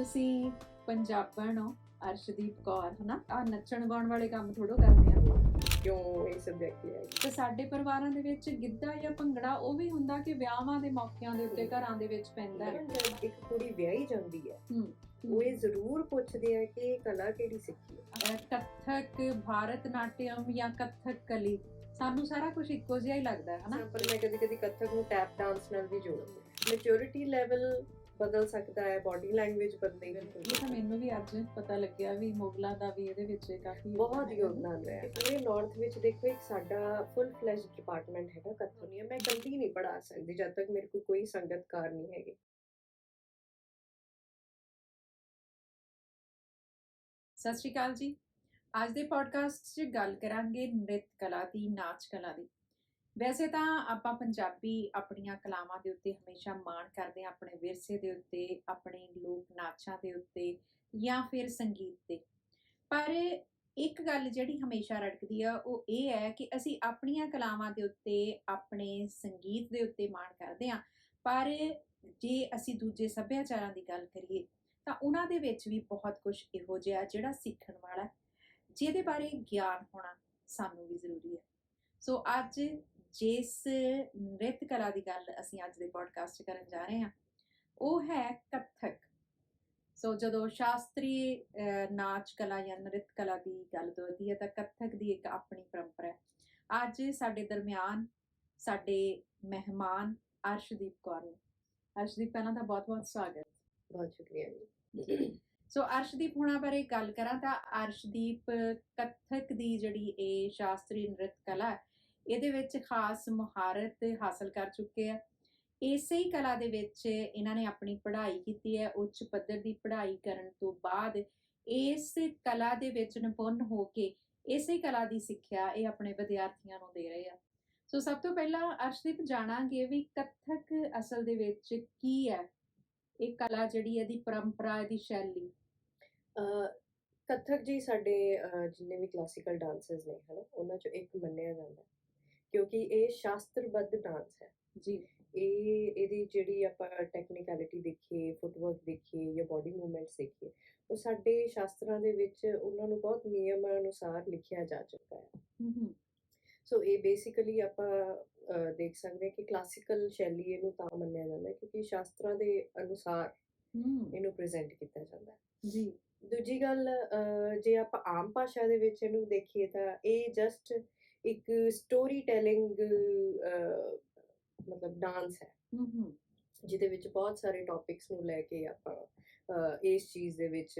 ਤੁਸੀਂ ਪੰਜਾਬਣ ਹੋ ਅਰਸ਼ਦੀਪ ਕੌਰ ਹਨਾ? ਆ ਨੱਚਣ ਗਾਉਣ ਵਾਲੇ ਕੰਮ ਥੋੜੋ ਕਰਦੇ ਆ। ਕਿਉਂ ਇਹ ਸਬਜੈਕਟ ਜੀ? ਤੇ ਸਾਡੇ ਪਰਿਵਾਰਾਂ ਦੇ ਵਿੱਚ ਗਿੱਧਾ ਜਾਂ ਭੰਗੜਾ ਉਹ ਵੀ ਹੁੰਦਾ ਕਿ ਵਿਆਹਾਂ ਦੇ ਮੌਕਿਆਂ ਦੇ ਉੱਤੇ ਘਰਾਂ ਦੇ ਵਿੱਚ ਪੈਂਦਾ ਹੈ। ਇੱਕ ਕੁੜੀ ਵਿਆਹੀ ਜਾਂਦੀ ਹੈ ਹੂੰ ਉਹ ਇਹ ਜ਼ਰੂਰ ਪੁੱਛਦੇ ਆ ਕਿ ਕਲਾ ਕਿਹੜੀ ਸਿੱਖੀ ਹੈ? ਕੱਥਕ ਭਾਰਤ ਨਾਟਿਅਮ ਜਾਂ ਕੱਥਕ ਕਲੀ ਸਾਨੂੰ ਸਾਰਾ ਕੁਝ ਇੱਕੋ ਜਿਹਾ ਹੀ ਲੱਗਦਾ ਹੈ ਹਨਾ? ਪਰ ਮੈਂ ਕਦੀ ਕਦੀ ਕੱਥਕ ਨੂੰ ਟੈਪ ਡਾਂਸ ਨਾਲ ਵੀ ਜੋੜਦੀ ਮੈਚੁਰਿਟੀ ਲੈਵਲ ਬਦਲ ਸਕਦਾ ਹੈ ਬਾਡੀ ਲੈਂਗੁਏਜ ਬਦਲੇਗੀ ਇਹ ਤਾਂ ਮੈਨੂੰ ਵੀ ਅੱਜ ਪਤਾ ਲੱਗਿਆ ਵੀ ਮੁਗਲਾਂ ਦਾ ਵੀ ਇਹਦੇ ਵਿੱਚ ਕਾਫੀ ਬਹੁਤ ਯੋਗਦਾਨ ਰਿਹਾ। ਪੂਰੇ ਨਾਰਥ ਵਿੱਚ ਦੇਖੋ ਇੱਕ ਸਾਡਾ ਫੁੱਲ ਫਲੈਸ਼ ਡਿਪਾਰਟਮੈਂਟ ਹੈਗਾ ਕਥੋਨੀਆ। ਮੈਂ ਕੰਦੀ ਨਹੀਂ ਪੜਾ ਸਕਦੀ ਜਦ ਤੱਕ ਮੇਰੇ ਕੋਲ ਕੋਈ ਸੰਗਤਕਾਰ ਨਹੀਂ ਹੈਗੇ। ਸਤਿ ਸ਼੍ਰੀ ਅਕਾਲ ਜੀ। ਅੱਜ ਦੇ ਪੋਡਕਾਸਟ 'ਚ ਗੱਲ ਕਰਾਂਗੇ ਨ੍ਰਿਤ ਕਲਾ ਦੀ ਨਾਚ ਕਲਾ ਦੀ। ਵੈਸੇ ਤਾਂ ਆਪਾਂ ਪੰਜਾਬੀ ਆਪਣੀਆਂ ਕਲਾਵਾਂ ਦੇ ਉੱਤੇ ਹਮੇਸ਼ਾ ਮਾਣ ਕਰਦੇ ਹਾਂ, ਆਪਣੇ ਵਿਰਸੇ ਦੇ ਉੱਤੇ, ਆਪਣੇ ਲੋਕ ਨਾਚਾਂ ਦੇ ਉੱਤੇ ਜਾਂ ਫਿਰ ਸੰਗੀਤ ਤੇ। ਪਰ ਇੱਕ ਗੱਲ ਜਿਹੜੀ ਹਮੇਸ਼ਾ ਰੜਕਦੀ ਆ, ਉਹ ਇਹ ਹੈ ਕਿ ਅਸੀਂ ਆਪਣੀਆਂ ਕਲਾਵਾਂ ਦੇ ਉੱਤੇ, ਆਪਣੇ ਸੰਗੀਤ ਦੇ ਉੱਤੇ ਮਾਣ ਕਰਦੇ ਹਾਂ। ਪਰ ਜੇ ਅਸੀਂ ਦੂਜੇ ਸੱਭਿਆਚਾਰਾਂ ਦੀ ਗੱਲ ਕਰੀਏ, ਤਾਂ ਉਹਨਾਂ ਦੇ ਵਿੱਚ ਵੀ ਬਹੁਤ ਕੁਝ ਇਹੋ ਜਿਹਾ ਜਿਹੜਾ ਸਿੱਖਣ ਵਾਲਾ ਜਿਹਦੇ ਬਾਰੇ ਗਿਆਨ ਹੋਣਾ ਸਾਨੂੰ ਵੀ ਜ਼ਰੂਰੀ ਹੈ। ਸੋ ਅੱਜ ਜਿਸ ਨ੍ਰਿਤ ਕਲਾ ਦੀ ਗੱਲ ਅਸੀਂ ਅੱਜ ਦੇ ਪੋਡਕਾਸਟ 'ਚ ਕਰਨ ਜਾ ਰਹੇ ਹਾਂ ਉਹ ਹੈ ਕਥਕ। ਸੋ ਜਦੋਂ ਸ਼ਾਸਤਰੀ ਨਾਚ ਕਲਾ ਜਾਂ ਨ੍ਰਿਤ ਕਲਾ ਦੀ ਗੱਲ ਹੁੰਦੀ ਹੈ ਤਾਂ ਕਥਕ ਦੀ ਇੱਕ ਆਪਣੀ ਪਰੰਪਰਾ ਹੈ। ਅੱਜ ਸਾਡੇ ਦਰਮਿਆਨ ਸਾਡੇ ਮਹਿਮਾਨ ਅਰਸ਼ਦੀਪ ਕੌਰ ਨੇ। ਅਰਸ਼ਦੀਪ ਪਹਿਲਾਂ ਤਾਂ ਬਹੁਤ-ਬਹੁਤ ਸਵਾਗਤ। ਬਹੁਤ ਸ਼ੁਕਰੀਆ ਜੀ। ਸੋ ਅਰਸ਼ਦੀਪ ਹੁਣਾਂ ਬਾਰੇ ਗੱਲ ਕਰਾਂ ਤਾਂ ਅਰਸ਼ਦੀਪ ਕਥਕ ਦੀ ਜਿਹੜੀ ਇਹ ਸ਼ਾਸਤਰੀ ਨ੍ਰਿਤ ਕਲਾ ਹੈ, ਇਹਦੇ ਵਿੱਚ ਖਾਸ ਮੁਹਾਰਤ ਹਾਸਲ ਕਰ ਚੁੱਕੇ ਆ। ਇਸੇ ਹੀ ਕਲਾ ਦੇ ਵਿੱਚ ਇਹਨਾਂ ਨੇ ਆਪਣੀ ਪੜ੍ਹਾਈ ਕੀਤੀ ਹੈ, ਉੱਚ ਪੱਧਰ ਦੀ ਪੜ੍ਹਾਈ ਕਰਨ ਤੋਂ ਬਾਅਦ ਇਸ ਕਲਾ ਦੇ ਵਿੱਚ ਨਿਪੁੰਨ ਹੋ ਕੇ ਇਸੇ ਕਲਾ ਦੀ ਸਿੱਖਿਆ ਇਹ ਆਪਣੇ ਵਿਦਿਆਰਥੀਆਂ ਨੂੰ ਦੇ ਰਹੇ ਆ। ਸੋ ਸਭ ਤੋਂ ਪਹਿਲਾਂ ਅਰਸ਼ਦੀਪ, ਜਾਣਾਂਗੇ ਵੀ ਕਥਕ ਅਸਲ ਦੇ ਵਿੱਚ ਕੀ ਹੈ? ਇਹ ਕਲਾ ਜਿਹੜੀ ਇਹਦੀ ਪਰੰਪਰਾ, ਇਹਦੀ ਸ਼ੈਲੀ। ਕਥਕ ਜੀ ਸਾਡੇ ਜਿੰਨੇ ਵੀ ਕਲਾਸੀਕਲ ਡਾਂਸਰਸ ਨੇ, ਹਨਾ, ਉਹਨਾਂ ਚੋਂ ਇੱਕ ਮੰਨਿਆ ਜਾਂਦਾ। ਕਿਉਂਕਿ ਇਹ ਸ਼ਾਸਤਰਬੱਧ ਡਾਂਸ ਹੈ। ਜੀ। ਇਹ ਇਹਦੀ ਜਿਹੜੀ ਆਪਾਂ ਟੈਕਨੀਕੈਲਿਟੀ ਦੇਖੀਏ ਫੁੱਟਵਰਕ ਦੇਖੀਏ ਜਾਂ ਬਾਡੀ ਮੂਵਮੈਂਟਸ ਦੇਖੀਏ ਉਹ ਸਾਡੇ ਸ਼ਾਸਤਰਾਂ ਦੇ ਵਿੱਚ ਉਹਨਾਂ ਨੂੰ ਬਹੁਤ ਨਿਯਮਾਂ ਅਨੁਸਾਰ ਲਿਖਿਆ ਜਾ ਚੁੱਕਾ ਹੈ। ਸੋ ਇਹ ਬੇਸਿਕਲੀ ਆਪਾਂ ਦੇਖ ਸਕਦੇ ਹਾਂ ਕਿ ਕਲਾਸੀਕਲ ਸ਼ੈਲੀ ਇਹਨੂੰ ਤਾਂ ਮੰਨਿਆ ਜਾਂਦਾ ਕਿਉਂਕਿ ਸ਼ਾਸਤਰਾਂ ਦੇ ਅਨੁਸਾਰ ਇਹਨੂੰ ਪ੍ਰੈਜ਼ੈਂਟ ਕੀਤਾ ਜਾਂਦਾ ਹੈ। ਜੀ। ਦੂਜੀ ਗੱਲ ਜੇ ਆਪਾਂ ਆਮ ਭਾਸ਼ਾ ਦੇ ਵਿੱਚ ਇਹਨੂੰ ਦੇਖੀਏ ਤਾਂ ਇਹ ਜਸਟ ਇੱਕ ਸਟੋਰੀ ਟੈਲਿੰਗ ਮਤਲਬ ਡਾਂਸ ਹੈ। ਜਿਹਦੇ ਵਿੱਚ ਬਹੁਤ ਸਾਰੇ ਟੌਪਿਕਸ ਨੂੰ ਲੈ ਕੇ ਆਪਾਂ ਇਸ ਚੀਜ਼ ਦੇ ਵਿੱਚ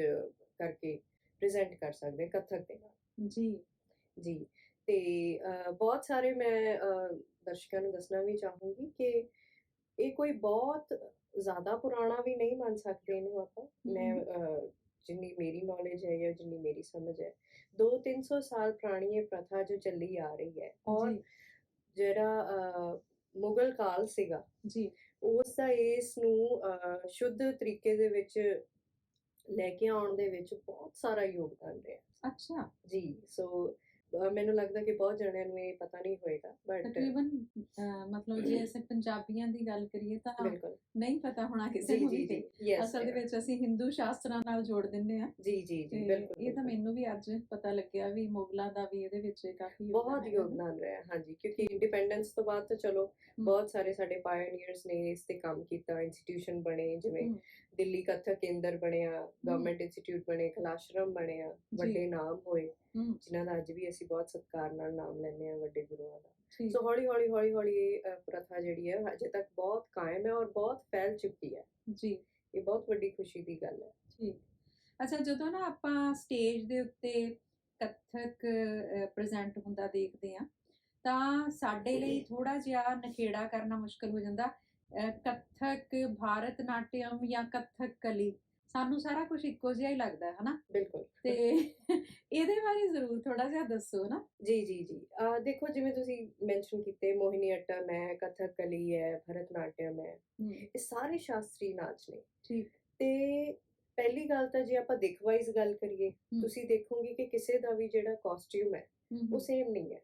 ਕਰਕੇ ਪ੍ਰੈਜ਼ੈਂਟ ਕਰ ਸਕਦੇ ਕਥਕ ਦੇ ਨਾਲ। ਜੀ। ਜੀ। ਤੇ ਬਹੁਤ ਸਾਰੇ ਮੈਂ ਦਰਸ਼ਕਾਂ ਨੂੰ ਦੱਸਣਾ ਵੀ ਚਾਹੂੰਗੀ ਕਿ ਇਹ ਕੋਈ ਬਹੁਤ ਜ਼ਿਆਦਾ ਪੁਰਾਣਾ ਵੀ ਨਹੀਂ ਮੰਨ ਸਕਦੇ ਇਹਨੂੰ ਆਪਾਂ। ਮੈਂ ਜਿੰਨੀ ਮੇਰੀ ਨੌਲੇਜ ਹੈ ਜਾਂ ਜਿੰਨੀ ਮੇਰੀ ਸਮਝ ਹੈ। 2-300 ਸਾਲ ਪੁਰਾਣੀ ਇਹ ਪ੍ਰਥਾ ਜੋ ਚੱਲੀ ਆ ਰਹੀ ਹੈ ਔਰ ਜਿਹੜਾ ਮੁਗਲ ਕਾਲ ਸੀਗਾ ਜੀ। ਉਸ ਦਾ ਇਸ ਨੂੰ ਸ਼ੁੱਧ ਤਰੀਕੇ ਦੇ ਵਿੱਚ ਲੈ ਕੇ ਆਉਣ ਦੇ ਵਿੱਚ ਬਹੁਤ ਸਾਰਾ ਯੋਗਦਾਨ ਰਿਹਾ। ਅੱਛਾ। ਜੀ ਸੋ ਮੈਨੂੰ ਲੱਗਦਾ ਕਿ ਬਹੁਤ ਜਣਿਆਂ ਨੂੰ ਇਹ ਪਤਾ ਨਹੀਂ ਹੋਏਗਾ ਬਟ ਤਕਰੀਬਨ ਮਤਲਬ ਜੇ ਅਸੀਂ ਪੰਜਾਬੀਆਂ ਦੀ ਗੱਲ ਕਰੀਏ ਤਾਂ ਨਹੀਂ ਪਤਾ ਹੋਣਾ ਕਿਸੇ ਨੂੰ ਵੀ ਅਸਲ ਦੇ ਵਿੱਚ ਅਸੀਂ ਹਿੰਦੂ ਸ਼ਾਸਤਰਾਂ ਨਾਲ ਜੋੜ ਦਿੰਦੇ ਆ ਜੀ ਜੀ ਜੀ ਬਿਲਕੁਲ ਇਹ ਤਾਂ। ਮੈਨੂੰ ਵੀ ਅੱਜ ਪਤਾ ਲੱਗਿਆ ਵੀ ਮੁਗਲਾਂ ਦਾ ਵੀ ਇਹਦੇ ਵਿੱਚ ਕਾਫੀ ਬਹੁਤ। ਯੋਗਦਾਨ ਰਿਹਾ ਹਾਂਜੀ ਕਿਉਂਕਿ ਇੰਡੀਪੈਂਡੈਂਸ ਤੋਂ ਬਾਅਦ ਤਾਂ ਚਲੋ। ਬਹੁਤ ਸਾਰੇ ਸਾਡੇ ਪਾਇਓਨੀਅਰਸ ਨੇ ਇਸ ਤੇ ਕੰਮ ਕੀਤਾ ਇੰਸਟੀਟਿਊਸ਼ਨ ਬਣੇ ਜਿਵੇਂ ਦਿੱਲੀ ਕਥਕ ਕੇਂਦਰ ਬਣਿਆ ਗਵਰਨਮੈਂਟ ਇੰਸਟੀਚਿਊਟ ਬਣੇ ਕਲਾਸ਼ਰਮ ਬਣਿਆ ਵੱਡੇ ਨਾਮ ਹੋਏ। ਜਿਨ੍ਹਾਂ ਦਾ ਅੱਜ ਵੀ ਅਸੀਂ ਬਹੁਤ ਸਤਿਕਾਰ ਨਾਲ ਨਾਮ ਲੈਂਦੇ ਆ ਵੱਡੇ ਗੁਰੂਆਂ ਦਾ। ਸੋ ਹੌਲੀ ਹੌਲੀ ਹੌਲੀ ਹੌਲੀ ਇਹ ਪ੍ਰਥਾ ਜਿਹੜੀ ਹੈ ਅਜੇ ਤੱਕ ਬਹੁਤ ਕਾਇਮ ਹੈ ਔਰ ਬਹੁਤ ਫੈਲ ਚੁੱਕੀ ਹੈ। ਜੀ। ਇਹ ਬਹੁਤ ਵੱਡੀ ਖੁਸ਼ੀ ਦੀ ਗੱਲ ਹੈ। ਠੀਕ। ਅੱਛਾ ਜਦੋਂ ਨਾ ਆਪਾਂ ਸਟੇਜ ਦੇ ਉੱਤੇ ਕਥਕ ਪ੍ਰੈਜ਼ੈਂਟ ਹੁੰਦਾ ਦੇਖਦੇ ਆ ਤਾਂ ਸਾਡੇ ਲਈ ਥੋੜਾ ਜਿਹਾ ਨਖੇੜਾ ਕਰਨਾ ਮੁਸ਼ਕਲ ਹੋ ਜਾਂਦਾ। ਕਥਕ ਭਾਰਤ ਨਾਟਿਅਮ ਜਾਂ ਕਥਕ ਕਲੀ? ਸਾਨੂੰ ਸਾਰਾ ਕੁਝ ਇੱਕੋ ਜਿਹਾ ਹੀ ਲੱਗਦਾ ਹੈ ਹਨਾ? ਬਿਲਕੁਲ। ਤੇ ਇਹਦੇ ਬਾਰੇ ਜ਼ਰੂਰ ਥੋੜਾ ਜਿਹਾ ਦੱਸੋ ਨਾ ਜੀ ਜੀ ਜੀ। ਅ, ਦੇਖੋ ਜਿਵੇਂ ਤੁਸੀਂ ਮੈਂਸ਼ਨ ਕੀਤੇ ਮੋਹਿਨੀ ਅੱਟਮ ਹੈ ਕਥਕ ਕਲੀ ਹੈ ਭਰਤਨਾਟਿਅਮ ਹੈ ਇਹ ਸਾਰੇ ਸ਼ਾਸਤਰੀ ਨਾਚ ਨੇ। ਠੀਕ। ਤੇ ਪਹਿਲੀ ਗੱਲ ਤਾਂ ਜੇ ਆਪਾਂ ਦਿਖ ਵਾਈਜ਼ ਗੱਲ ਕਰੀਏ। ਤੁਸੀਂ ਦੇਖੋਗੇ ਕਿ ਕਿਸੇ ਦਾ ਵੀ ਜਿਹੜਾ ਕਾਸਟਿਊਮ ਹੈ ਉਹ ਸੇਮ ਨਹੀਂ ਹੈ।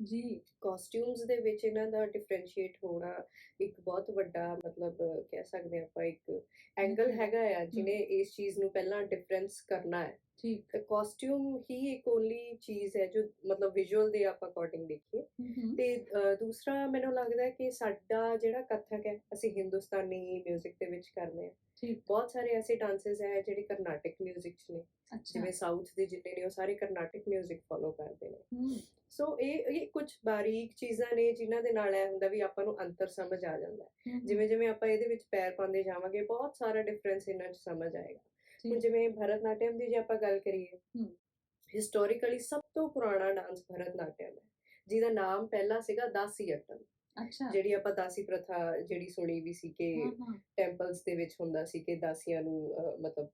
ਜੀ ਕਾਸਟਿਊਮਸ ਦੇ ਵਿੱਚ ਇਹਨਾਂ ਦਾ ਡਿਫਰੈਂਸ਼ੀਏਟ ਹੋਣਾ ਇੱਕ ਬਹੁਤ ਵੱਡਾ ਮਤਲਬ ਕਹਿ ਸਕਦੇ ਹਾਂ ਆਪਾਂ ਇੱਕ ਐਂਗਲ ਹਮ। ਹੈਗਾ ਆ ਜਿਹਨੇ ਇਸ ਚੀਜ਼ ਨੂੰ ਪਹਿਲਾਂ ਡਿਫਰੈਂਸ ਕਰਨਾ ਹੈ ਠੀਕ ਤੇ ਕਾਸਟਿਊਮ ਹੀ ਇੱਕ ਓਨਲੀ ਚੀਜ਼ ਹੈ ਜੋ ਮਤਲਬ ਵਿਜ਼ੂਅਲ ਦੇ ਆਪਾਂ ਅਕੋਰਡਿੰਗ ਦੇਖੀਏ ਹਮ ਹਮ, ਤੇ ਅ, ਦੂਸਰਾ ਮੈਨੂੰ ਲੱਗਦਾ ਹੈ ਕਿ ਸਾਡਾ ਜਿਹੜਾ ਕਥਕ ਹੈ ਅਸੀਂ ਹਿੰਦੁਸਤਾਨੀ 뮤직 ਦੇ ਵਿੱਚ ਕਰਦੇ ਹਾਂ ਠੀਕ ਬਹੁਤ ਸਾਰੇ ਐਸੇ ਡਾਂਸਸ ਹੈ ਜਿਹੜੇ ਕਰਨਾਟਿਕ 뮤직 'ਚ ਨੇ ਅੱਛਾ ਜਿਵੇਂ ਸਾਊਥ ਦੇ ਜਿੰਨੇ ਨੇ ਉਹ ਸਾਰੇ ਕਰਨਾਟਿਕ 뮤직 ਫੋਲੋ ਕਰਦੇ ਨੇ ਹਮ ਸੋ ਇਹ ਇਹ ਕੁਝ ਬਾਰੀਕ ਚੀਜ਼ਾਂ ਨੇ ਜਿਨ੍ਹਾਂ ਦੇ ਨਾਲ ਇਹ ਹੁੰਦਾ ਵੀ ਆਪਾਂ ਨੂੰ ਅੰਤਰ ਸਮਝ ਆ ਜਾਂਦਾ ਜਿਵੇਂ ਜਿਵੇਂ ਆਪਾਂ ਇਹਦੇ ਵਿੱਚ ਪੈਰ ਪਾਉਂਦੇ ਜਾਵਾਂਗੇ ਬਹੁਤ ਸਾਰਾ ਡਿਫਰੈਂਸ ਇਹਨਾਂ 'ਚ ਸਮਝ ਆਏਗਾ। ਹੁਣ ਜਿਵੇਂ ਭਰਤਨਾਟਿਅਮ ਦੀ ਜੇ ਆਪਾਂ ਗੱਲ ਕਰੀਏ। ਹਿਸਟੋਰੀਕਲੀ ਸਭ ਤੋਂ ਪੁਰਾਣਾ ਡਾਂਸ ਭਰਤਨਾਟਿਅਮ ਹੈ ਜਿਹਦਾ ਨਾਮ ਪਹਿਲਾਂ ਸੀਗਾ ਦਾਸੀਅਟਮ ਅੱਛਾ। ਜਿਹੜੀ ਆਪਾਂ ਦਾਸੀ ਪ੍ਰਥਾ ਜਿਹੜੀ ਸੁਣੀ ਵੀ ਸੀ ਕਿ ਟੈਂਪਲਸ ਦੇ ਵਿੱਚ ਹੁੰਦਾ ਸੀ ਕਿ ਦਾਸੀਆਂ ਨੂੰ ਮਤਲਬ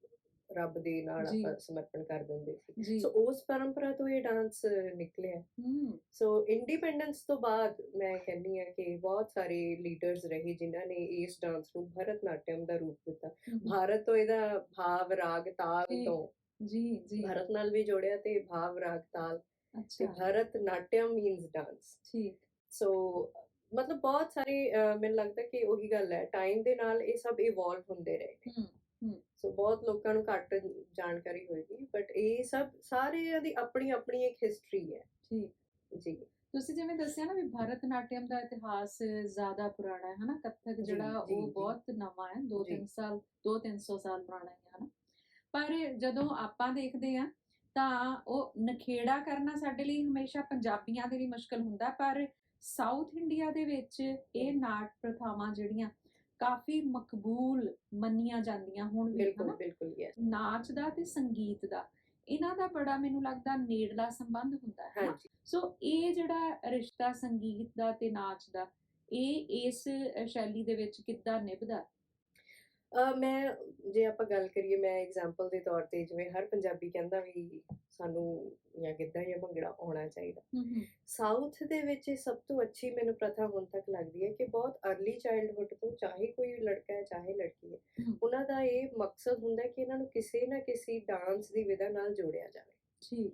ਰੱਬ ਦੇ ਨਾਲ ਜੀ। ਆਪਾਂ ਸਮਰਪਣ ਕਰ ਦਿੰਦੇ ਸੀ। ਜੀ। ਸੋ ਉਸ ਪਰੰਪਰਾ ਤੋਂ ਇਹ ਡਾਂਸ ਨਿਕਲਿਆ। ਹਮ ਸੋ ਇੰਡੀਪੈਂਡੈਂਸ ਤੋਂ ਬਾਅਦ ਮੈਂ ਕਹਿੰਦੀ ਆ ਕਿ ਬਹੁਤ ਸਾਰੇ ਲੀਡਰਸ ਰਹੇ ਜਿਨ੍ਹਾਂ ਨੇ ਇਸ ਡਾਂਸ ਨੂੰ ਭਰਤਨਾਟਿਅਮ ਦਾ ਰੂਪ ਦਿੱਤਾ। ਭਾਰਤ ਤੋਂ ਇਹਦਾ ਭਾਵ ਰਾਗ ਤਾਲ ਜੀ, ਤੋਂ। ਜੀ ਜੀ। ਭਾਰਤ ਨਾਲ ਵੀ ਜੋੜਿਆ ਤੇ ਭਾਵ ਰਾਗ ਤਾਲ ਤੇ ਅੱਛਾ। ਭਰਤ ਨਾਟਿਅਮ ਮੀਨਸ ਡਾਂਸ ਠੀਕ। ਸੋ ਮਤਲਬ ਬਹੁਤ ਸਾਰੇ ਅਹ, ਮੈਨੂੰ ਲੱਗਦਾ ਕਿ ਉਹੀ ਗੱਲ ਹੈ। ਟਾਈਮ ਦੇ ਨਾਲ ਇਹ ਸਭ ਇਵੋਲਵ ਹੁੰਦੇ ਰਹੇ ਸੋ ਬਹੁਤ ਲੋਕਾਂ ਨੂੰ ਘੱਟ ਜਾਣਕਾਰੀ ਹੋਏਗੀ ਬਟ ਇਹ ਸਭ ਸਾਰਿਆਂ ਦੀ ਆਪਣੀ ਆਪਣੀ ਇੱਕ ਹਿਸਟਰੀ ਹੈ। ਠੀਕ। ਜੀ। ਤੁਸੀਂ ਜਿਵੇਂ ਦੱਸਿਆ ਨਾ ਵੀ ਭਰਤਨਾਟਿਅਮ ਦਾ ਇਤਿਹਾਸ ਜ਼ਿਆਦਾ ਪੁਰਾਣਾ ਹੈ ਹਨਾ? ਕੱਥਕ ਜਿਹੜਾ ਉਹ। ਬਹੁਤ ਨਵਾਂ ਹੈ 2-3 ਜੀ। ਸਾਲ 2-300 ਸਾਲ ਪੁਰਾਣਾ ਹੈ ਹਨਾ? ਪਰ ਜਦੋਂ ਆਪਾਂ ਦੇਖਦੇ ਆ ਤਾਂ ਉਹ ਨਖੇੜਾ ਕਰਨਾ ਸਾਡੇ ਲਈ ਹਮੇਸ਼ਾ ਪੰਜਾਬੀਆਂ ਦੇ ਲਈ ਮੁਸ਼ਕਲ ਹੁੰਦਾ ਪਰ ਸਾਊਥ ਇੰਡੀਆ ਦੇ ਵਿੱਚ ਇਹ ਨਾਟ ਪ੍ਰਥਾਵਾਂ ਜਿਹੜੀਆਂ ਕਾਫੀ ਮਕਬੂਲ ਮੰਨੀਆਂ ਜਾਂਦੀਆਂ ਹੁਣ ਬਿਲਕੁਲ ਬਿਲਕੁਲ ਯੈਸ ਨਾਚ ਦਾ ਤੇ ਸੰਗੀਤ ਦਾ ਇਹਨਾਂ ਦਾ ਬੜਾ ਮੈਨੂੰ ਲੱਗਦਾ ਨੇੜਲਾ ਸੰਬੰਧ ਹੁੰਦਾ ਹੈ ਸੋ ਇਹ ਜਿਹੜਾ ਰਿਸ਼ਤਾ ਸੰਗੀਤ ਦਾ ਤੇ ਨਾਚ ਦਾ ਇਹ ਇਸ ਸ਼ੈਲੀ ਦੇ ਵਿੱਚ ਕਿੱਦਾਂ ਨਿਭਦਾ? ਮੈਂ ਜੇ ਆਪਾਂ ਗੱਲ ਕਰੀਏ ਮੈਂ ਐਗਜ਼ਾਮਪਲ ਦੇ ਤੌਰ ਤੇ ਜਿਵੇਂ ਹਰ ਪੰਜਾਬੀ ਕਹਿੰਦਾ ਵੀ ਸਾਨੂੰ ਜਾਂ ਗਿੱਧਾ ਜਾਂ ਭੰਗੜਾ ਆਉਣਾ ਚਾਹੀਦਾ। ਸਾਊਥ ਦੇ ਵਿੱਚ ਇਹ ਸਭ ਤੋਂ ਅੱਛੀ ਮੈਨੂੰ ਪ੍ਰਥਾ ਹੁਣ ਤੱਕ ਲੱਗਦੀ ਹੈ ਕਿ ਬਹੁਤ अर्ਲੀ ਚਾਈਲਡਹੁੱਡ ਤੋਂ ਚਾਹੇ ਕੋਈ ਲੜਕਾ ਹੈ ਚਾਹੇ ਲੜਕੀ ਹੈ। ਉਹਨਾਂ ਦਾ ਇਹ ਮਕਸਦ ਹੁੰਦਾ ਹੈ ਕਿ ਇਹਨਾਂ ਨੂੰ ਕਿਸੇ ਨਾ ਕਿਸੇ ਡਾਂਸ ਦੀ ਵਿਧਾ ਨਾਲ ਜੋੜਿਆ ਜਾਵੇ। ਠੀਕ।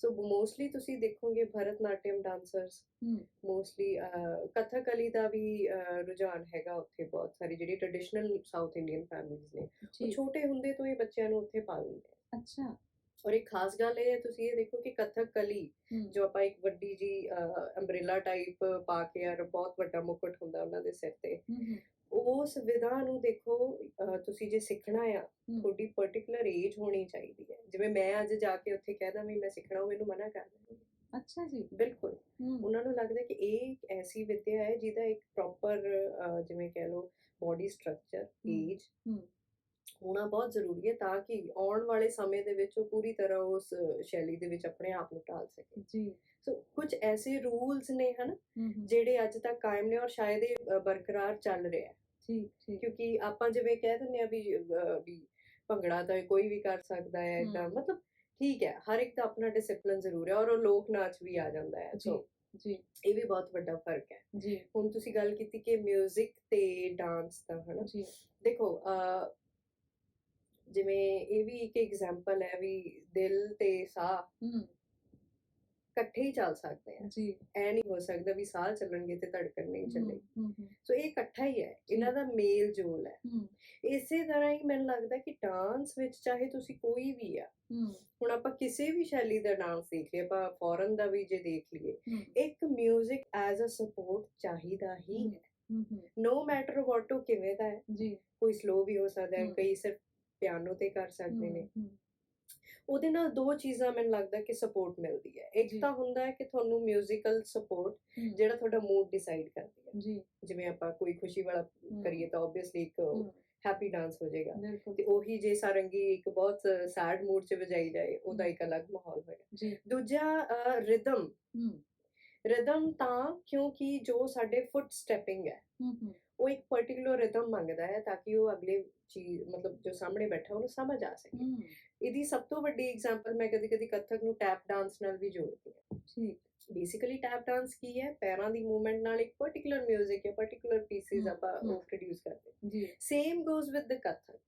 ਸੋ ਮੋਸਟਲੀ ਤੁਸੀਂ ਦੇਖੋਗੇ ਭਰਤਨਾਟਿਅਮ ਡਾਂਸਰਸ ਮੋਸਟਲੀ ਕਥਕਲੀ ਦਾ ਵੀ ਰੁਝਾਨ ਹੈਗਾ ਉੱਥੇ ਬਹੁਤ ਸਾਰੀ ਜਿਹੜੀ ਟ੍ਰੈਡੀਸ਼ਨਲ ਸਾਊਥ ਇੰਡੀਅਨ ਫੈਮਿਲੀਜ਼ ਨੇ। ਉਹ ਛੋਟੇ ਹੁੰਦੇ ਤੋਂ ਹੀ ਬੱਚਿਆਂ ਨੂੰ ਉੱਥੇ ਪਾ ਦਿੰਦੇ ਅੱਛਾ। ਔਰ ਇੱਕ ਖਾਸ ਗੱਲ ਇਹ ਹੈ ਤੁਸੀਂ ਇਹ ਦੇਖੋ ਕਿ ਕਥਕ ਕਲੀ ਜੋ ਆਪਾਂ ਇੱਕ ਵੱਡੀ ਜੀ ਅੰਬ੍ਰੇਲਾ ਟਾਈਪ ਪਾ ਕੇ ਔਰ ਬਹੁਤ ਵੱਡਾ ਮੁਕਟ ਹੁੰਦਾ ਉਹਨਾਂ ਦੇ ਸਿਰ ਤੇ। ਹੂੰ ਹੂੰ, ਉਸ ਵਿਧਾ ਨੂੰ ਦੇਖੋ ਤੁਸੀਂ ਜੇ ਸਿੱਖਣਾ ਆ ਤੁਹਾਡੀ ਪਾਰਟਿਕੂਲਰ ਏਜ ਹੋਣੀ ਚਾਹੀਦੀ ਹੈ। ਜਿਵੇਂ ਮੈਂ ਅੱਜ ਜਾ ਕੇ ਉੱਥੇ ਕਹਿਦਾ ਵੀ ਮੈਂ ਸਿੱਖਣਾ ਉਹ ਮੈਨੂੰ ਮਨਾ ਕਰ ਦੇਣਗੇ ਅੱਛਾ ਜੀ। ਬਿਲਕੁਲ। ਉਹਨਾਂ ਨੂੰ ਲੱਗਦਾ ਕਿ ਇਹ ਇੱਕ ਐਸੀ ਵਿਦਿਆ ਹੈ ਜਿਹਦਾ ਇੱਕ ਪ੍ਰੋਪਰ ਜਿਵੇਂ ਕਹਿ ਲਓ ਬੋਡੀ ਸਟਰਕਚਰ ਏਜ। ਹੋਣਾ ਬਹੁਤ ਜ਼ਰੂਰੀ ਹੈ ਤਾਂ ਕਿ ਆਉਣ ਵਾਲੇ ਸਮੇਂ ਦੇ ਵਿੱਚ ਉਹ ਪੂਰੀ ਤਰ੍ਹਾਂ ਉਸ ਸ਼ੈਲੀ ਦੇ ਵਿੱਚ ਆਪਣੇ ਆਪ ਨੂੰ ਢਾਲ ਸਕੇ। ਜੀ। ਸੋ ਕੁਝ ਐਸੇ ਰੂਲਸ ਨੇ ਹਨ ਜਿਹੜੇ ਅੱਜ ਤੱਕ ਕਾਇਮ ਨੇ ਔਰ ਸ਼ਾਇਦ ਇਹ ਬਰਕਰਾਰ ਚੱਲ ਰਿਹਾ ਹੈ। ਠੀਕ ਠੀਕ। ਕਿਉਂਕਿ ਆਪਾਂ ਜਿਵੇਂ ਕਹਿ ਦਿੰਦੇ ਆ ਵੀ ਅਹ, ਵੀ ਭੰਗੜਾ ਤਾਂ ਕੋਈ ਵੀ ਕਰ ਸਕਦਾ ਹੈ ਹਮ। ਮਤਲਬ ਠੀਕ ਹੈ ਹਰ ਇੱਕ ਦਾ ਆਪਣਾ ਡਿਸਪਲਿਨ ਜ਼ਰੂਰ ਹੈ ਔਰ ਉਹ ਲੋਕ ਨਾਚ ਵੀ ਆ ਜਾਂਦਾ ਹੈ ਜੀ ਸੋ ਜੀ। ਇਹ ਵੀ ਬਹੁਤ ਵੱਡਾ ਫ਼ਰਕ ਹੈ। ਜੀ। ਹੁਣ ਤੁਸੀਂ ਗੱਲ ਕੀਤੀ ਕਿ 뮤직 ਤੇ ਡਾਂਸ ਦਾ ਹਨਾ? ਜੀ। ਦੇਖੋ ਅਹ, ਜਿਵੇਂ ਇਹ ਵੀ ਇੱਕ ਐਗਜ਼ਾਮਪਲ ਹੈ ਵੀ ਦਿਲ ਤੇ ਸਾਹ ਹੂੰ। ਇਕੱਠੇ ਹੀ ਚੱਲ ਸਕਦੇ ਆ। ਜੀ। ਐ ਨਹੀਂ ਹੋ ਸਕਦਾ ਵੀ ਸਾਹ ਚੱਲਣਗੇ ਤੇ ਧੜਕਣ ਨਹੀਂ ਚੱਲੇ ਹੂੰ ਹੂੰ। ਸੋ ਇਹ ਇਕੱਠਾ ਹੀ ਹੈ। ਇਹਨਾਂ ਦਾ ਮੇਲ ਜੋਲ ਹੈ। ਇਸੇ ਤਰ੍ਹਾਂ ਹੀ ਮੈਨੂੰ ਲੱਗਦਾ ਕਿ ਡਾਂਸ ਵਿੱਚ ਚਾਹੇ ਤੁਸੀਂ ਕੋਈ ਵੀ ਆ ਹੁਣ ਆਪਾਂ ਕਿਸੇ ਵੀ ਸ਼ੈਲੀ ਦਾ ਡਾਂਸ ਦੇਖ ਲਈਏ ਆਪਾਂ ਫੋਰਨ ਦਾ ਵੀ ਜੇ ਦੇਖ ਲਈਏ ਇੱਕ 뮤직 ਐਜ਼ ਅ ਸਪੋਰਟ ਚਾਹੀਦਾ ਹੀ ਹੈ ਨੋ ਮੈਟਰ ਵਾਟ ਉਹ ਕਿਵੇਂ ਦਾ ਹੈ। ਜੀ। ਕੋਈ ਸਲੋ ਵੀ ਹੋ ਸਕਦਾ ਹੈ। ਕਈ ਸਿਰਫ ਪਿਆਨੋ ਤੇ ਕਰ ਸਕਦੇ ਨੇ। ਉਹਦੇ ਨਾਲ ਦੋ ਚੀਜ਼ਾਂ ਮੈਨੂੰ ਲੱਗਦਾ ਕਿ ਸਪੋਰਟ ਮਿਲਦੀ ਹੈ ਇੱਕ ਜੀ। ਤਾਂ ਹੁੰਦਾ ਹੈ ਕਿ ਤੁਹਾਨੂੰ 뮤지컬 ਸਪੋਰਟ ਹੂੰ, ਜਿਹੜਾ ਤੁਹਾਡਾ ਮੂਡ ਡਿਸਾਈਡ ਕਰਦੀ ਹੈ ਜੀ ਜਿਵੇਂ ਆਪਾਂ ਕੋਈ ਖੁਸ਼ੀ ਵਾਲਾ ਹਮ। ਕਰੀਏ ਤਾਂ ਆਬਵੀਅਸਲੀ ਇੱਕ ਹੂੰ, ਹੈਪੀ ਡਾਂਸ ਹੋ ਜਾਏਗਾ ਬਿਲਕੁਲ ਤੇ ਉਹੀ ਜੇ ਸਾਰੰਗੀ ਇੱਕ ਬਹੁਤ ਸੈਡ ਮੂਡ 'ਚ ਵਜਾਈ ਜਾਏ ਉਹਦਾ ਹਮ। ਇੱਕ ਅਲੱਗ ਮਾਹੌਲ ਹੋਏਗਾ ਜੀ ਦੂਜਾ ਰਿਦਮ ਹੂੰ ਰਿਦਮ ਤਾਂ ਕਿਉਂਕਿ ਜੋ ਸਾਡੇ ਫੁੱਟ ਸਟੈਪਿੰਗ ਹੈ ਹੂੰ ਹੂੰ ਉਹ ਇੱਕ ਪਾਰਟਿਕੂਲਰ ਰਿਦਮ ਮੰਗਦਾ ਹੈ ਤਾਂ ਕਿ ਉਹ ਅਗਲੇ ਚੀਜ਼ ਮਤਲਬ ਜੋ ਸਾਹਮਣੇ ਬੈਠਾ ਉਹਨੂੰ ਸਮਝ ਆ ਸਕੇ। ਇਹਦੀ ਸਭ ਤੋਂ ਵੱਡੀ ਐਗਜ਼ਾਮਪਲ ਮੈਂ ਕਦੀ ਕਦੀ ਕਥਕ ਨੂੰ ਟੈਪ ਡਾਂਸ ਨਾਲ ਵੀ ਜੋੜਦੀ ਹਾਂ। ਠੀਕ। ਬੇਸਿਕਲੀ ਟੈਪ ਡਾਂਸ ਕੀ ਹੈ? ਪੈਰਾਂ ਦੀ ਮੂਵਮੈਂਟ ਨਾਲ ਇੱਕ ਪਾਰਟਿਕੂਲਰ 뮤직 ਜਾਂ ਪਾਰਟਿਕੂਲਰ ਪੀਸਿਸ ਆਪਾਂ। ਉਹ ਪ੍ਰੋਡਿਊਸ ਕਰਦੇ ਜੀ। Same goes with the Kathak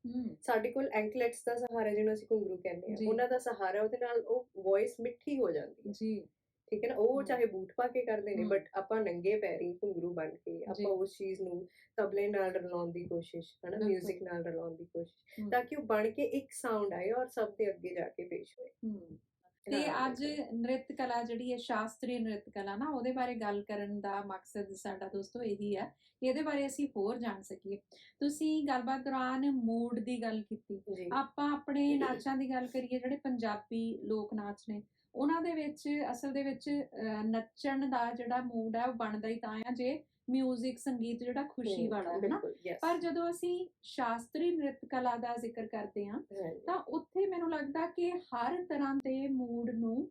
ਸਾਡੇ ਕੋਲ ਐਂਕਲੇਟਸ ਦਾ ਸਹਾਰਾ ਜਿਹਨੂੰ ਅਸੀਂ ਘੁੰਗਰੂ ਕਹਿੰਦੇ। ਹਾਂ ਉਹਨਾਂ ਦਾ ਸਹਾਰਾ ਉਹਦੇ ਨਾਲ ਉਹ ਵੌਇਸ ਮਿੱਠੀ ਹੋ ਜਾਂਦੀ ਹੈ। ਜੀ। ਠੀਕ ਹੈ ਨਾ ਉਹ। ਚਾਹੇ ਬੂਟ ਪਾ ਕੇ ਕਰਦੇ ਨੇ। ਬਟ ਆਪਾਂ ਨੰਗੇ ਪੈਰੀ ਘੁੰਗਰੂ ਬਣ ਕੇ। ਆਪਾਂ ਉਸ ਚੀਜ਼ ਨੂੰ ਤਬਲੇ ਨਾਲ ਰਲਾਉਣ ਦੀ ਕੋਸ਼ਿਸ਼ ਹਨਾ ਬਿਲਕੁਲ। 뮤직 ਨਾਲ ਰਲਾਉਣ ਦੀ ਕੋਸ਼ਿਸ਼। ਤਾਂ ਕਿ ਉਹ ਬਣ ਕੇ ਇੱਕ ਸਾਊਂਡ ਆਏ ਔਰ ਸਭ ਦੇ ਅੱਗੇ ਜਾ ਕੇ ਪੇਸ਼ ਹੋਏ। ਤੇ ਹਾਂ, ਅੱਜ। ਨ੍ਰਿਤ ਕਲਾ ਜਿਹੜੀ ਹੈ ਸ਼ਾਸਤਰੀ ਨ੍ਰਿਤ ਕਲਾ ਨਾ ਉਹਦੇ ਬਾਰੇ ਗੱਲ ਕਰਨ ਦਾ ਮਕਸਦ ਸਾਡਾ ਦੋਸਤੋ ਇਹੀ ਹੈ ਕਿ ਇਹਦੇ ਬਾਰੇ ਅਸੀਂ ਹੋਰ ਜਾਣ ਸਕੀਏ। ਤੁਸੀਂ ਗੱਲਬਾਤ ਦੌਰਾਨ ਮੂਡ ਦੀ ਗੱਲ ਕੀਤੀ। ਆਪਾਂ ਆਪਣੇ ਨਾਚਾਂ ਦੀ ਗੱਲ ਕਰੀਏ ਜਿਹੜੇ ਪੰਜਾਬੀ ਲੋਕ ਨਾਚ ਨੇ ਉਹਨਾਂ ਦੇ ਵਿੱਚ ਅਸਲ ਦੇ ਵਿੱਚ ਨੱਚਣ ਦਾ ਜਿਹੜਾ ਮੂਡ ਹੈ ਉਹ ਬਣਦਾ ਹੀ ਤਾਂ ਆ। ਜੇ 뮤직 ਸੰਗੀਤ ਜਿਹੜਾ ਖੁਸ਼ੀ ਵਾਲਾ ਹੈ ਨਾ। ਪਰ ਜਦੋਂ ਅਸੀਂ ਸ਼ਾਸਤਰੀ ਨ੍ਰਿਤ ਕਲਾ ਦਾ ਜ਼ਿਕਰ ਕਰਦੇ ਹਾਂ ਤਾਂ ਉੱਥੇ ਮੈਨੂੰ ਲੱਗਦਾ ਕਿ ਹਰ ਤਰ੍ਹਾਂ ਦੇ ਮੂਡ ਨੂੰ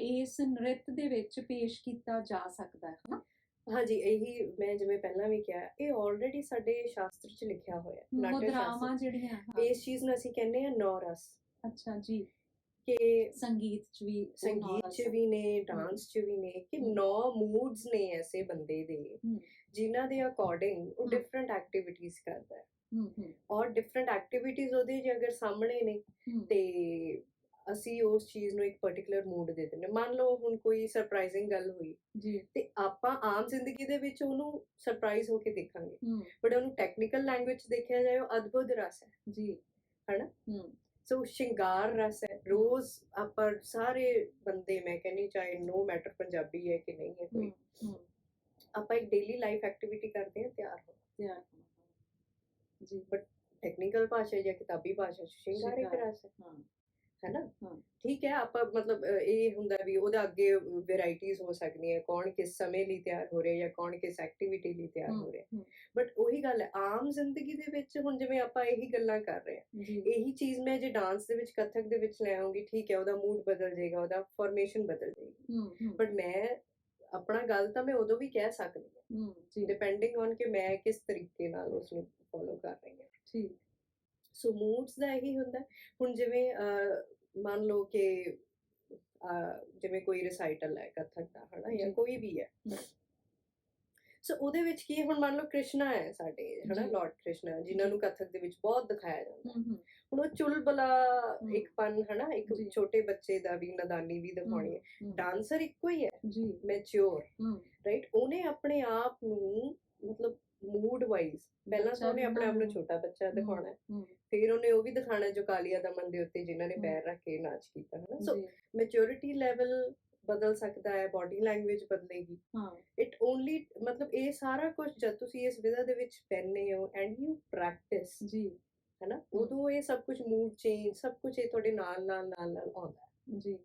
ਇਸ ਨ੍ਰਿਤ ਦੇ ਵਿੱਚ ਪੇਸ਼ ਕੀਤਾ ਜਾ ਸਕਦਾ ਹੈ ਹਨਾ। ਹਾਂਜੀ ਇਹੀ ਮੈਂ ਜਿਵੇਂ ਪਹਿਲਾਂ ਵੀ ਕਿਹਾ ਇਹ ਆਲਰੇਡੀ ਸਾਡੇ ਸ਼ਾਸਤਰ 'ਚ ਲਿਖਿਆ ਹੋਇਆ ਸ਼ਾਸਤਰ ਜਿਹੜੀਆਂ ਇਸ ਚੀਜ਼ ਨੂੰ ਅਸੀਂ ਕਹਿੰਦੇ ਆ ਨੌ ਰਸ ਅੱਛਾ ਜੀ। ਕਿ ਸੰਗੀਤ ਚ ਵੀ ਸੰਗੀਤ 'ਚ ਵੀ ਨੇ ਡਾਂਸ 'ਚ ਵੀ ਨੇ ਕਿ। ਨੌ ਮੂਡਸ ਨੇ ਐਸੇ ਬੰਦੇ ਦੇ। ਜਿਨ੍ਹਾਂ ਦੇ ਅਕੋਰਡਿੰਗ ਉਹ। ਡਿਫਰੈਂਟ ਐਕਟੀਵਿਟੀਜ਼ ਕਰਦਾ ਹੈ ਔਰ ਡਿਫਰੈਂਟ ਐਕਟੀਵਿਟੀਜ਼ ਉਹਦੇ ਜੇ ਅਗਰ ਸਾਹਮਣੇ ਨੇ ਤੇ ਅਸੀਂ ਉਸ ਚੀਜ਼ ਨੂੰ ਇੱਕ ਪਾਰਟਿਕੂਲਰ ਮੂਡ ਦੇ ਦਿੰਦੇ। ਮੰਨ ਲਓ ਹੁਣ ਕੋਈ ਸਰਪ੍ਰਾਈਜ਼ਿੰਗ ਗੱਲ ਹੋਈ ਜੀ ਤੇ ਆਪਾਂ ਆਮ ਜ਼ਿੰਦਗੀ ਦੇ ਵਿੱਚ ਉਹਨੂੰ ਸਰਪ੍ਰਾਈਜ਼ ਹੋ ਕੇ ਦੇਖਾਂਗੇ ਬਟ ਉਹਨੂੰ ਟੈਕਨੀਕਲ ਲੈਂਗੁਏਜ ਦੇਖਿਆ ਜਾਏ ਉਹ ਅਦਭੁਤ ਰਸ ਹੈ ਜੀ ਹਨਾ? ਸੋ ਸ਼ਿੰਗਾਰ ਰਸ ਹੈ ਰੋਜ਼ ਆਪਾਂ ਸਾਰੇ ਬੰਦੇ ਮੈਂ ਕਹਿੰਨੀ ਚਾਹੇ ਨੋ ਮੈਟਰ ਪੰਜਾਬੀ ਹੈ ਕਿ ਨਹੀਂ ਹੈ ਕੋਈ ਆਪਾਂ ਇੱਕ ਡੇਲੀ ਲਾਈਫ ਐਕਟੀਵਿਟੀ ਕਰਦੇ ਹਾਂ ਤਿਆਰ ਹੋ ਤਿਆਰ। ਜੀ ਟੈਕਨੀਕਲ ਭਾਸ਼ਾ ਜਾਂ ਕਿਤਾਬੀ ਭਾਸ਼ਾ ਸ਼ਿੰਗਾਰ ਇੱਕ। ਰਸ ਹੈ ਹਾਂ ਹੈ ਨਾ। ਠੀਕ ਹੈ ਆਪਾਂ ਮਤਲਬ ਇਹ ਹੁੰਦਾ ਵੀ ਉਹਦਾ ਅੱਗੇ ਵੈਰਾਈਟੀਆਂ ਹੋ ਸਕਦੀਆਂ ਕੌਣ ਕਿਸ ਸਮੇਂ ਲਈ ਤਿਆਰ ਹੋ ਰਿਹਾ ਜਾਂ ਕੌਣ ਕਿਸ ਐਕਟੀਵਿਟੀ ਲਈ ਤਿਆਰ ਹੋ ਰਿਹਾ। ਬਟ ਉਹੀ ਗੱਲ ਹੈ ਆਮ ਜ਼ਿੰਦਗੀ ਦੇ ਵਿੱਚ ਹੁਣ ਜਿਵੇਂ ਆਪਾਂ ਇਹੀ ਗੱਲਾਂ ਕਰ ਰਹੇ ਹਾਂ। ਇਹੀ ਚੀਜ਼ ਮੈਂ ਜੇ ਡਾਂਸ ਦੇ ਵਿੱਚ ਕਥਕ ਦੇ ਵਿੱਚ ਲੈ ਆਉਂਗੀ ਠੀਕ ਹੈ ਉਹਦਾ ਮੂਡ ਬਦਲ ਜਾਏਗਾ ਉਹਦਾ ਫਾਰਮੇਸ਼ਨ ਬਦਲ ਜਾਏਗੀ। ਬਟ ਮੈਂ ਆਪਣਾ ਗੱਲ ਤਾਂ ਮੈਂ ਉਦੋਂ ਵੀ ਕਹਿ ਸਕਦੀ ਹਾਂ। ਡਿਪੈਂਡਿੰਗ ਔਨ ਕਿ ਮੈਂ ਕਿਸ ਤਰੀਕੇ ਨਾਲ ਉਸ ਨੂੰ ਫੋਲੋ ਕਰ ਰਹੀ ਹਾਂ। ਠੀਕ। ਸੋ ਮੂਡਸ ਦਾ ਇਹੀ ਹੁੰਦਾ। ਹੁਣ ਜਿਵੇਂ ਮੰਨ ਲਓ ਕਿ ਜਿਵੇਂ ਕੋਈ ਰਿਸਾਈਟਲ ਹੈ ਕਥਕ ਦਾ ਹਨਾ ਜਾਂ। ਕੋਈ ਵੀ ਹੈ। ਸੋ ਉਹਦੇ ਵਿੱਚ ਕੀ ਹੁਣ ਮੰਨ ਲਓ ਕ੍ਰਿਸ਼ਨਾ ਹੈ ਸਾਡੇ ਹਨਾ। ਲਾਰਡ ਕ੍ਰਿਸ਼ਨਾ ਜਿਨ੍ਹਾਂ ਨੂੰ ਕਥਕ ਦੇ ਵਿੱਚ ਬਹੁਤ ਦਿਖਾਇਆ ਜਾਂਦਾ ਹੁਣ ਉਹ ਚੁਲਬਲਾ। ਇੱਕ ਪਨ ਹਨਾ ਇੱਕ। ਛੋਟੇ ਬੱਚੇ ਦਾ ਵੀ ਨਦਾਨੀ ਵੀ ਦਿਖਾਉਣੀ ਹੈ ਡਾਂਸਰ ਇੱਕੋ ਹੀ ਹੈ ਜੀ ਮੈਚੁਰ ਰਾਈਟ ਉਹਨੇ ਆਪਣੇ ਆਪ ਨੂੰ ਮਤਲਬ ਮੂਡ ਵਾਈਜ਼ ਪਹਿਲਾਂ ਤਾਂ ਉਹਨੇ ਆਪਣੇ ਆਪ ਨੂੰ ਛੋਟਾ ਬੱਚਾ ਦਿਖਾਉਣਾ ਫਿਰ ਉਹਨੇ ਉਹ ਵੀ ਦਿਖਾਣਾ ਜੋ ਕਾਲੀਆ ਦਮਨ ਦੇ ਉੱਤੇ ਜਿਨ੍ਹਾਂ ਨੇ। ਪੈਰ ਰੱਖ ਕੇ ਨਾਚ ਕੀਤਾ ਹੈ ਨਾ ਸੋ ਮੈਚੁਰਿਟੀ ਲੈਵਲ ਬਦਲ ਸਕਦਾ ਹੈ ਬਾਡੀ ਲੈਂਗੁਏਜ ਬਦਲੇਗੀ। ਹਾਂ। ਇਟ ਓਨਲੀ ਮਤਲਬ ਇਹ ਸਾਰਾ ਕੁਝ ਜਦ ਤੁਸੀਂ ਇਸ ਵਿਧਾ ਦੇ ਵਿੱਚ ਪੈਨੇ ਹੋ ਐਂਡ ਯੂ ਪ੍ਰੈਕਟਿਸ ਜੀ। ਹੈਨਾ ਉਦੋਂ ਇਹ ਸਭ ਕੁਝ ਮੂਡ ਚੇਂਜ ਸਭ ਕੁਝ ਇਹ ਤੁਹਾਡੇ ਨਾਲ ਨਾਲ ਨਾਲ ਨਾਲ ਆਉਂਦਾ ਹੈ। ਜੀ।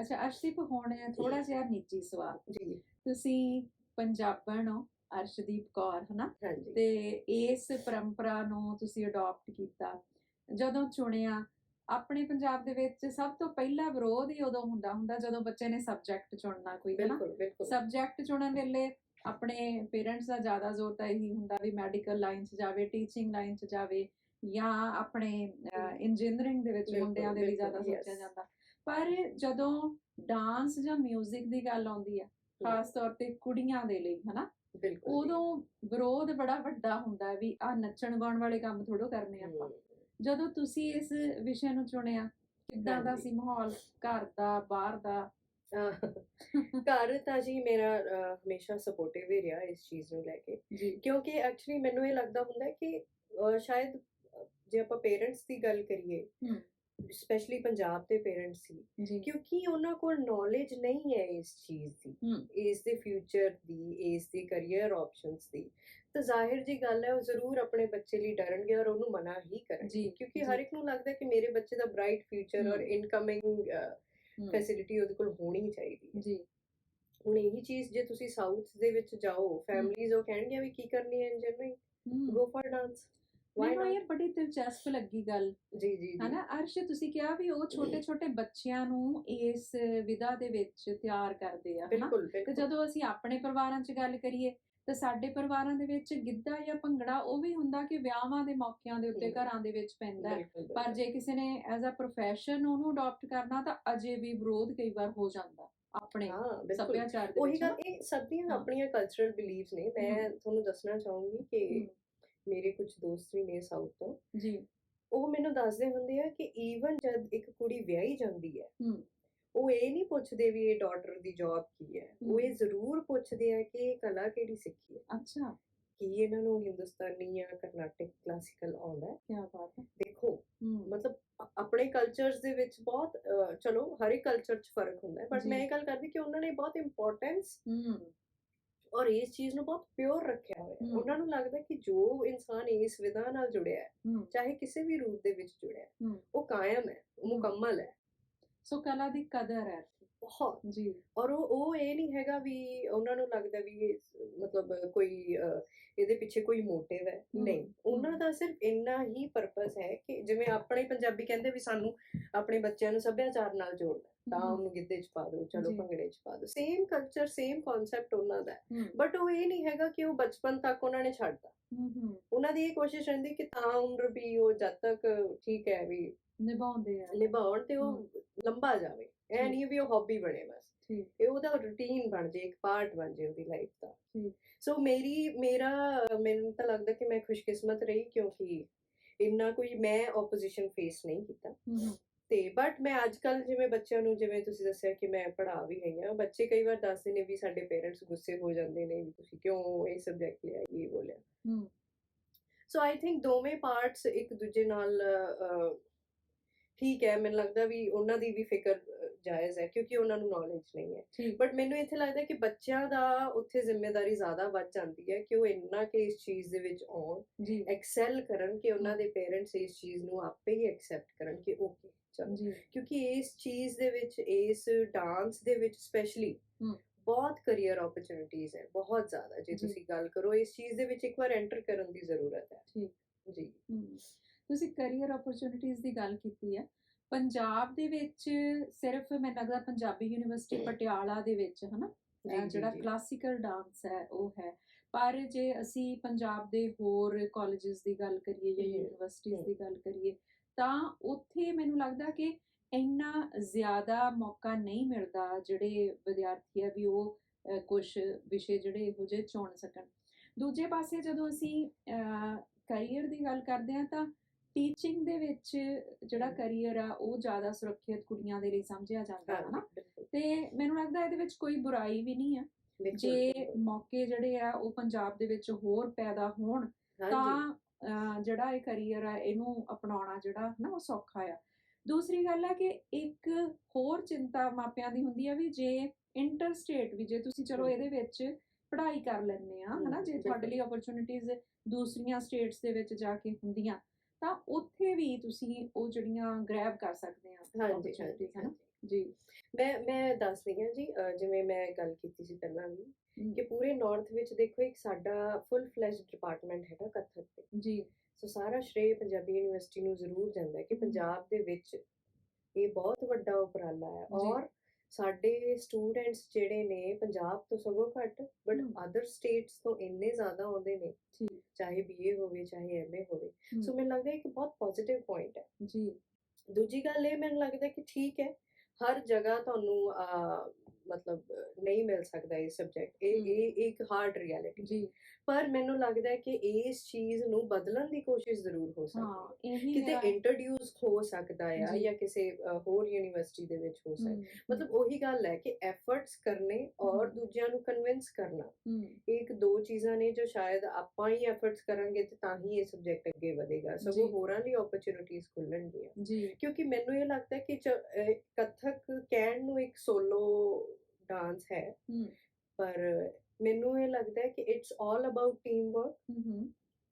ਅੱਛਾ ਅਰਸ਼ਦੀਪ ਹੁਣ ਥੋੜਾ ਜਿਹਾ ਨਿੱਜੀ ਸਵਾਲ। ਜੀ। ਤੁਸੀਂ ਪੰਜਾਬਣ ਹੋ ਅਰਸ਼ਦੀਪ ਕੌਰ ਹਨਾ? ਤੇ ਇਸ ਪਰੰਪਰਾ ਨੂੰ ਤੁਸੀਂ ਅਡਾਪਟ ਕੀਤਾ। ਜਦੋਂ ਚੁਣਿਆ ਆਪਣੇ ਪੰਜਾਬ ਦੇ ਵਿੱਚ ਸਭ ਤੋਂ ਪਹਿਲਾ ਵਿਰੋਧ ਹੀ ਉਦੋਂ ਹੁੰਦਾ ਹੁੰਦਾ ਜਦੋਂ ਬੱਚੇ ਨੇ ਸਬਜੈਕਟ ਚੁਣਨਾ ਕੋਈ ਹਨਾ? ਸਬਜੈਕਟ ਚੁਣਨ ਵੇਲੇ ਆਪਣੇ ਪੇਰੈਂਟਸ ਦਾ ਜ਼ਿਆਦਾ ਜ਼ੋਰ ਤਾਂ ਇਹੀ ਹੁੰਦਾ ਵੀ ਮੈਡੀਕਲ ਲਾਈਨ 'ਚ ਜਾਵੇ ਟੀਚਿੰਗ ਲਾਈਨ 'ਚ ਜਾਵੇ ਜਾਂ ਆਪਣੇ ਇੰਜੀਨੀਅਰਿੰਗ ਦੇ ਵਿੱਚ ਮੁੰਡਿਆਂ ਦੇ ਲਈ ਜ਼ਿਆਦਾ ਸੋਚਿਆ. ਜਾਂਦਾ। ਪਰ ਜਦੋਂ ਡਾਂਸ ਜਾਂ 뮤직 ਦੀ ਗੱਲ ਆਉਂਦੀ ਹੈ। ਖਾਸ ਤੌਰ ਤੇ ਕੁੜੀਆਂ ਦੇ ਲਈ ਹਨਾ? ਬਿਲਕੁਲ ਉਦੋਂ ਵਿਰੋਧ ਬੜਾ ਵੱਡਾ ਹੁੰਦਾ ਵੀ ਆ ਨੱਚਣ ਗਾਉਣ ਵਾਲੇ ਕੰਮ ਥੋੜੋ ਕਰਨੇ ਆਪਾਂ। ਜਦੋਂ ਤੁਸੀਂ ਇਸ ਵਿਸ਼ੇ ਨੂੰ ਚੁਣਿਆ ਕਿੱਦਾਂ ਦਾ। ਸੀ ਮਾਹੌਲ ਘਰ ਦਾ ਬਾਹਰ ਦਾ ਘਰ ਤਾਂ ਜੀ ਮੇਰਾ ਹਮੇਸ਼ਾ ਸਪੋਰਟਿਵ ਹੀ ਰਿਹਾ ਇਸ ਚੀਜ਼ ਨੂੰ ਲੈ ਕੇ ਕਿਉਂਕਿ ਐਕਚੁਅਲੀ ਮੈਨੂੰ ਇਹ ਲੱਗਦਾ ਹੁੰਦਾ ਕਿ ਸ਼ਾਇਦ ਜੇ ਆਪਾਂ ਪੇਰੈਂਟਸ ਦੀ ਗੱਲ ਕਰੀਏ। ਸਪੈਸ਼ਲੀ ਪੰਜਾਬ ਦੇ ਪੇਰੈਂਟਸ ਸੀ ਕਿਉਂਕਿ ਉਹਨਾਂ ਕੋਲ ਨੌਲੇਜ ਨਹੀਂ ਹੈ ਇਸ ਚੀਜ਼ ਦੀ। ਇਸ ਦੇ ਫਿਊਚਰ ਦੀ ਇਸ ਦੀ ਕੈਰੀਅਰ ਆਪਸ਼ਨਸ ਦੀ ਤਾਂ ਜ਼ਾਹਿਰ ਜੀ ਗੱਲ ਹੈ ਉਹ ਜ਼ਰੂਰ ਆਪਣੇ ਬੱਚੇ ਲਈ ਡਰਨਗੇ ਔਰ ਉਹਨੂੰ ਮਨਾ ਹੀ ਕਰਨਗੇ ਕਿਉਂਕਿ। ਹਰ ਇੱਕ ਨੂੰ ਲੱਗਦਾ ਕਿ ਮੇਰੇ ਬੱਚੇ ਦਾ ਬ੍ਰਾਈਟ ਫਿਊਚਰ ਔਰ। ਇਨਕਮਿੰਗ ਫੈਸਿਲਿਟੀ ਉਹਦੇ ਕੋਲ ਹੋਣੀ ਚਾਹੀਦੀ ਹੈ ਜੀ ਹੁਣ ਇਹੀ ਚੀਜ਼ ਜੇ ਤੁਸੀਂ ਸਾਊਥ ਦੇ ਵਿੱਚ ਜਾਓ ਫੈਮਲੀਜ਼ ਉਹ ਕਹਿਣਗੀਆਂ ਵੀ ਕੀ ਕਰਨੀ ਹੈ ਇੰਜੀਨੀਅਰਿੰਗ। ਗੋ ਫॉर ਡਾਂਸ ਮੈਨੂੰ ਇਹ ਬੜੀ ਦਿਲਚਸਪ ਲੱਗੀ ਗੱਲ। ਜੀ ਜੀ ਹਨਾ ਅਰਸ਼ ਤੁਸੀਂ ਕਿਹਾ ਵੀ ਉਹ ਛੋਟੇ ਛੋਟੇ ਬੱਚਿਆਂ ਨੂੰ ਇਸ ਵਿਧਾ ਦੇ ਵਿੱਚ ਤਿਆਰ ਕਰਦੇ ਆ ਹਨਾ? ਬਿਲਕੁਲ ਤੇ ਜਦੋਂ ਅਸੀਂ ਆਪਣੇ ਪਰਿਵਾਰਾਂ 'ਚ ਗੱਲ ਕਰੀਏ ਤਾਂ ਸਾਡੇ ਪਰਿਵਾਰਾਂ ਦੇ ਵਿੱਚ ਗਿੱਧਾ ਜਾਂ ਭੰਗੜਾ ਉਹ ਵੀ ਹੁੰਦਾ ਕਿ ਵਿਆਹਾਂ ਦੇ ਮੌਕਿਆਂ ਦੇ ਉੱਤੇ। ਘਰਾਂ ਦੇ ਵਿੱਚ ਪੈਂਦਾ। ਪਰ। ਜੇ ਕਿਸੇ ਨੇ ਐਜ਼ ਅ profession ਉਹਨੂੰ ਅਡਾਪਟ ਕਰਨਾ ਤਾਂ ਅਜੇ ਵੀ ਵਿਰੋਧ ਕਈ ਵਾਰ ਹੋ ਜਾਂਦਾ ਆਪਣੇ ਸੱਭਿਆਚਾਰ ਦੇ ਉਹੀ ਗੱਲ। ਇਹ ਸਭ ਦੀਆਂ। ਆਪਣੀਆਂ ਕਲਚਰਲ ਬਿਲੀਫਸ ਨੇ। ਮੈਂ ਤੁਹਾਨੂੰ ਦੱਸਣਾ ਚਾਹੂੰਗੀ ਕਿ ਮੇਰੇ ਕੁਝ ਦੋਸਤ ਵੀ ਨੇ ਸਾਊਥ ਤੋਂ। ਜੀ। ਉਹ ਮੈਨੂੰ ਦੱਸਦੇ ਹੁੰਦੇ ਆ ਕਿ ਈਵਨ ਜਦ ਇੱਕ ਕੁੜੀ ਵਿਆਹੀ ਜਾਂਦੀ ਹੈ। ਉਹ ਇਹ ਨਹੀਂ ਪੁੱਛਦੇ ਵੀ ਇਹ ਡਾਟਰ ਦੀ ਜੌਬ ਕੀ ਹੈ। ਉਹ ਇਹ। ਜ਼ਰੂਰ ਪੁੱਛਦੇ ਆ ਕਿ ਇਹ ਕਲਾ ਕਿਹੜੀ ਸਿੱਖੀ ਹੈ। ਅੱਛਾ। ਕੀ ਇਹਨਾਂ ਨੂੰ ਹਿੰਦੁਸਤਾਨੀ ਜਾਂ ਕਰਨਾਟਕ ਕਲਾਸੀਕਲ ਆਉਂਦਾ ਹੈ? ਕੀ ਬਾਤ ਹੈ। ਦੇਖੋ ਮਤਲਬ ਆਪਣੇ ਕਲਚਰਸ ਦੇ ਵਿੱਚ ਬਹੁਤ ਚਲੋ ਹਰ ਇੱਕ ਕਲਚਰ 'ਚ ਫ਼ਰਕ ਹੁੰਦਾ ਹੈ ਬਟ। ਮੈਂ ਇਹ ਗੱਲ ਕਰਦੀ ਕਿ ਉਹਨਾਂ ਨੇ ਬਹੁਤ ਇੰਪੋਰਟੈਂਸ ਔਰ ਇਸ ਚੀਜ਼ ਨੂੰ ਬਹੁਤ ਪਿਓਰ ਰੱਖਿਆ ਹੋਇਆ। ਉਹਨਾਂ ਨੂੰ ਲੱਗਦਾ ਕਿ ਜੋ ਇਨਸਾਨ ਇਸ ਵਿਧਾ ਨਾਲ ਜੁੜਿਆ ਹੈ ਚਾਹੇ ਕਿਸੇ ਵੀ ਰੂਪ ਦੇ ਵਿੱਚ ਜੁੜਿਆ ਹੈ। ਉਹ ਕਾਇਮ ਹੈ। ਮੁਕੰਮਲ ਹੈ ਸੋ ਕਲਾ ਦੀ ਕਦਰ ਹੈ ਬਹੁਤ ਜੀ। ਔਰ ਉਹ ਉਹ ਇਹ ਨਹੀਂ ਹੈਗਾ ਵੀ ਉਹਨਾਂ ਨੂੰ ਲੱਗਦਾ ਵੀ ਇਹ ਮਤਲਬ ਕੋਈ ਇਹਦੇ ਪਿੱਛੇ ਕੋਈ ਮੋਟਿਵ ਹੈ। ਨਹੀਂ। ਉਹਨਾਂ। ਦਾ ਸਿਰਫ ਇੰਨਾ ਹੀ ਪਰਪਸ ਹੈ ਕਿ ਜਿਵੇਂ ਆਪਣੇ ਪੰਜਾਬੀ ਕਹਿੰਦੇ ਵੀ ਸਾਨੂੰ ਆਪਣੇ ਬੱਚਿਆਂ ਨੂੰ ਸੱਭਿਆਚਾਰ ਨਾਲ ਜੋੜਨਾ ਤਾਂ। ਉਹਨੂੰ ਗਿੱਧੇ 'ਚ ਪਾ ਦਿਓ ਚਲੋ। ਭੰਗੜੇ 'ਚ ਪਾ ਦਿਓ ਸੇਮ ਕਲਚਰ ਸੇਮ ਕਨਸੈਪਟ ਉਹਨਾਂ ਦਾ ਬਟ ਉਹ ਇਹ ਨਹੀਂ ਹੈਗਾ ਕਿ ਉਹ ਬਚਪਨ ਤੱਕ ਉਹਨਾਂ ਨੇ ਛੱਡਤਾ। ਉਹਨਾਂ ਦੀ ਇਹ ਕੋਸ਼ਿਸ਼ ਰਹਿੰਦੀ ਕਿ ਤਾਂ ਉਮਰ ਵੀ ਉਹ ਜਦ ਤੱਕ ਠੀਕ ਹੈ ਵੀ ਨਿਭਾਉਂਦੇ ਆ। ਨਿਭਾਉਣ ਤੇ ਉਹ ਲੰਬਾ ਜਾਵੇ। ਠੀਕ। ਨਹੀਂ ਵੀ ਉਹ ਹੌਬੀ ਬਣੇ ਬਸ। ਠੀਕ। ਇਹ ਉਹਦਾ ਰੂਟੀਨ ਬਣ ਜੇ ਇੱਕ ਪਾਰਟ ਬਣ ਜੇ ਉਹਦੀ ਲਾਈਫ ਦਾ। ਠੀਕ। ਸੋ ਮੇਰੀ ਮੇਰਾ ਮੈਨੂੰ ਤਾਂ ਲੱਗਦਾ ਕਿ ਮੈਂ ਖੁਸ਼ਕਿਸਮਤ ਰਹੀ ਕਿਉਂਕਿ ਇੰਨਾ ਕੋਈ ਮੈਂ ਆਪੋਜੀਸ਼ਨ ਫੇਸ ਨਹੀਂ ਕੀਤਾ। ਤੇ ਬਟ ਮੈਂ ਅੱਜ ਕੱਲ ਜਿਵੇਂ ਬੱਚਿਆਂ ਨੂੰ ਜਿਵੇਂ ਤੁਸੀਂ ਦੱਸਿਆ ਕਿ ਮੈਂ ਪੜ੍ਹਾ ਵੀ ਗਈ ਹਾਂ ਬੱਚੇ ਕਈ ਵਾਰ ਦੱਸਦੇ ਨੇ ਵੀ ਸਾਡੇ ਪੇਰੈਂਟਸ ਗੁੱਸੇ ਹੋ ਜਾਂਦੇ ਨੇ ਵੀ ਤੁਸੀਂ ਕਿਉਂ ਇਹ ਸਬਜੈਕਟ ਲਿਆ ਇਹ ਬੋਲਿਆ। ਸੋ ਆਈ ਥਿੰਕ ਦੋਵੇਂ ਪਾਰਟਸ ਇੱਕ ਦੂਜੇ ਨਾਲ ਠੀਕ ਹੈ ਮੈਨੂੰ ਲੱਗਦਾ ਵੀ ਉਹਨਾਂ ਦੀ ਵੀ ਫਿਕਰ ਜਾਇਜ਼ ਹੈ ਕਿਉਂਕਿ ਉਹਨਾਂ ਨੂੰ ਨੌਲੇਜ ਨਹੀਂ ਹੈ। ਬਟ ਮੈਨੂੰ ਇੱਥੇ ਲੱਗਦਾ ਕਿ ਬੱਚਿਆਂ ਦਾ ਉੱਥੇ ਜ਼ਿੰਮੇਵਾਰੀ ਜ਼ਿਆਦਾ ਵੱਧ ਜਾਂਦੀ ਹੈ ਕਿ ਉਹ ਇੰਨਾ ਕਿ ਇਸ ਚੀਜ਼ ਦੇ ਵਿੱਚ ਆਉਣ ਜੀ। ਐਕਸੈਲ ਕਰਨ ਕਿ ਉਹਨਾਂ ਦੇ ਪੇਰੈਂਟਸ ਇਸ ਚੀਜ਼ ਨੂੰ ਆਪੇ ਹੀ ਐਕਸੈਪਟ ਕਰਨ ਕਿ ਓਕੇ ਚਲੋ ਜੀ। ਕਿਉਂਕਿ ਇਸ ਚੀਜ਼ ਦੇ ਵਿੱਚ ਇਸ ਡਾਂਸ ਦੇ ਵਿੱਚ ਸਪੈਸ਼ਲੀ। ਬਹੁਤ ਕੈਰੀਅਰ ਓਪਰਚੁਨਿਟੀਜ਼ ਹੈ ਬਹੁਤ ਜ਼ਿਆਦਾ। ਜੇ ਜੀ। ਤੁਸੀਂ ਗੱਲ ਕਰੋ ਇਸ ਚੀਜ਼ ਦੇ ਵਿੱਚ ਇੱਕ ਵਾਰ ਐਂਟਰ ਕਰਨ ਦੀ ਜ਼ਰੂਰਤ ਹੈ। ਠੀਕ। ਜੀ। ਹਮ, ਤੁਸੀਂ ਕੈਰੀਅਰ ਓਪਰਚੁਨਿਟੀਜ਼ ਦੀ ਗੱਲ ਕੀਤੀ ਹੈ ਪੰਜਾਬ ਦੇ ਵਿੱਚ ਸਿਰਫ ਮੈਨੂੰ ਲੱਗਦਾ ਪੰਜਾਬੀ ਯੂਨੀਵਰਸਿਟੀ ਪਟਿਆਲਾ ਦੇ ਵਿੱਚ ਹਨਾ ਜਿਹੜਾ। ਕਲਾਸੀਕਲ ਡਾਂਸ ਹੈ ਉਹ ਹੈ ਪਰ ਜੇ ਅਸੀਂ ਪੰਜਾਬ ਦੇ ਹੋਰ ਕਾਲਜਸ ਦੀ ਗੱਲ ਕਰੀਏ ਜਾਂ ਹਮ। ਦੀ ਗੱਲ ਕਰੀਏ ਤਾਂ ਉੱਥੇ ਮੈਨੂੰ ਲੱਗਦਾ ਕਿ ਇੰਨਾ ਜ਼ਿਆਦਾ ਮੌਕਾ ਨਹੀਂ ਮਿਲਦਾ ਜਿਹੜੇ ਵਿਦਿਆਰਥੀ ਆ ਵੀ ਉਹ ਕੁਝ ਵਿਸ਼ੇ ਜਿਹੜੇ ਇਹੋ ਜਿਹੇ ਚੁਣ ਸਕਣ ਦੂਜੇ ਪਾਸੇ ਜਦੋਂ ਅਸੀਂ ਕੈਰੀਅਰ ਦੀ ਗੱਲ ਕਰਦੇ ਹਾਂ ਤਾਂ ਟੀਚਿੰਗ ਦੇ ਵਿੱਚ ਜਿਹੜਾ। ਕੈਰੀਅਰ ਆ ਉਹ ਜ਼ਿਆਦਾ ਸੁਰੱਖਿਅਤ ਕੁੜੀਆਂ ਦੇ ਲਈ ਸਮਝਿਆ ਜਾਂਦਾ ਹੈ ਨਾ ਤੇ ਮੈਨੂੰ ਲੱਗਦਾ ਇਹਦੇ ਵਿੱਚ ਕੋਈ ਬੁਰਾਈ ਵੀ ਨਹੀਂ ਆ ਜੇ। ਮੌਕੇ ਜਿਹੜੇ ਆ ਉਹ ਪੰਜਾਬ ਦੇ ਵਿੱਚ ਹੋਰ ਪੈਦਾ ਹੋਣ ਤਾਂ ਜਿਹੜਾ ਇਹ ਕੈਰੀਅਰ ਆ ਇਹਨੂੰ ਅਪਣਾਉਣਾ ਜਿਹੜਾ ਨਾ ਉਹ ਸੌਖਾ ਆ ਦੂਸਰੀ ਗੱਲ ਹੈ ਕਿ ਇੱਕ ਹੋਰ ਚਿੰਤਾ ਮਾਪਿਆਂ ਦੀ ਹੁੰਦੀ ਆ ਵੀ ਜੇ ਇੰਟਰ ਸਟੇਟ ਵੀ ਜੇ ਤੁਸੀਂ ਚਲੋ। ਇਹਦੇ ਵਿੱਚ ਪੜ੍ਹਾਈ ਕਰ ਲੈਂਦੇ ਆ ਹਨਾ ਜੇ ਤੁਹਾਡੇ। ਲਈ ਓਪਰਚੁਨਿਟੀਜ਼ ਦੂਸਰੀਆਂ ਸਟੇਟਸ ਦੇ ਵਿੱਚ ਜਾ ਕੇ ਹੁੰਦੀਆਂ ਤਾਂ ਉੱਥੇ ਵੀ ਤੁਸੀਂ ਉਹ ਜਿਹੜੀਆਂ ਗ੍ਰੈਬ ਕਰ ਸਕਦੇ ਆ। ਜੀ ਮੈਂ ਮੈਂ ਦੱਸਦੀ ਹਾਂ ਜੀ ਜਿਵੇਂ ਮੈਂ ਗੱਲ ਕੀਤੀ ਸੀ ਪਹਿਲਾਂ ਵੀ ਕਿ ਪੂਰੇ ਨਾਰਥ ਵਿੱਚ ਦੇਖੋ ਇੱਕ ਸਾਡਾ ਫੁੱਲ ਫਲੈਜਡ ਡਿਪਾਰਟਮੈਂਟ ਹੈਗਾ ਕਥਕ ਤੇ ਜੀ ਸੋ ਸਾਰਾ ਸ਼੍ਰੇ ਪੰਜਾਬੀ ਯੂਨੀਵਰਸਿਟੀ ਨੂੰ ਜ਼ਰੂਰ ਜਾਂਦਾ ਹੈ ਕਿ। ਪੰਜਾਬ ਦੇ ਵਿੱਚ ਇਹ ਬਹੁਤ ਵੱਡਾ ਉਪਰਾਲਾ ਹੈ। ਔਰ ਸਾਡੇ ਸਟੂਡੈਂਟਸ ਜਿਹੜੇ ਨੇ ਪੰਜਾਬ ਤੋਂ ਸਗੋਂ ਘੱਟ ਬਟ। ਅਦਰ ਸਟੇਟਸ ਤੋਂ ਇੰਨੇ ਜ਼ਿਆਦਾ ਆਉਂਦੇ ਨੇ ਚਾਹੇ ਬੀਏ ਹੋਵੇ ਚਾਹੇ ਐਮਏ ਹੋਵੇ। ਸੋ ਮੈਨੂੰ ਲੱਗਦਾ ਹੈ ਕਿ ਬਹੁਤ ਪੋਜ਼ਿਟਿਵ ਪੁਆਇੰਟ ਹੈ। ਜੀ। ਦੂਜੀ ਗੱਲ ਇਹ ਮੈਨੂੰ ਲੱਗਦਾ ਕਿ ਠੀਕ ਹੈ। ਹਰ ਜਗ੍ਹਾ ਤੁਹਾਨੂੰ ਮਤਲਬ ਨਹੀਂ ਮਿਲ ਸਕਦਾ ਇਹ ਸਬਜੈਕਟ ਇਹ। ਇਹ ਇੱਕ ਹਾਰਡ ਰਿਐਲਿਟੀ ਜੀ। ਪਰ ਮੈਨੂੰ ਲੱਗਦਾ ਹੈ ਕਿ ਇਸ ਚੀਜ਼ ਨੂੰ ਬਦਲਣ ਦੀ ਕੋਸ਼ਿਸ਼ ਜ਼ਰੂਰ ਹੋ ਸਕਦੀ ਹੈ ਹਾਂ। ਕਿਤੇ ਇੰਟਰੋਡਿਊਸ ਹੋ ਸਕਦਾ ਆ ਜੀ। ਕਿਸੇ ਹੋਰ ਯੂਨੀਵਰਸਿਟੀ ਦੇ ਵਿੱਚ ਹੋ ਸਕਦਾ ਮਤਲਬ ਉਹੀ ਗੱਲ ਹੈ ਕਿ ਐਫਰਟਸ ਕਰਨੇ ਔਰ। ਦੂਜਿਆਂ ਨੂੰ ਕਨਵਿੰਸ ਕਰਨਾ ਇੱਕ ਦੋ ਚੀਜ਼ਾਂ ਨੇ ਜੋ ਸ਼ਾਇਦ ਆਪਾਂ ਹੀ ਐਫਰਟਸ ਕਰਾਂਗੇ ਤੇ ਤਾਂ ਹੀ ਇਹ ਸਬਜੈਕਟ ਅੱਗੇ ਵਧੇਗਾ। ਸਗੋਂ। ਹੋਰਾਂ ਲਈ ਓਪਰਚੁਨਿਟੀਜ਼ ਖੁੱਲਣਗੀਆਂ। ਕਿਉਂਕਿ ਮੈਨੂੰ ਇਹ ਲੱਗਦਾ ਹੈ ਕਿ ਕਥਕ ਕਹਿਣ ਨੂੰ ਇੱਕ ਸੋਲੋ ਡਾਂਸ ਹੈ ਪਰ ਮੈਨੂੰ ਇਹ ਲੱਗਦਾ ਹੈ ਕਿ it's all about team work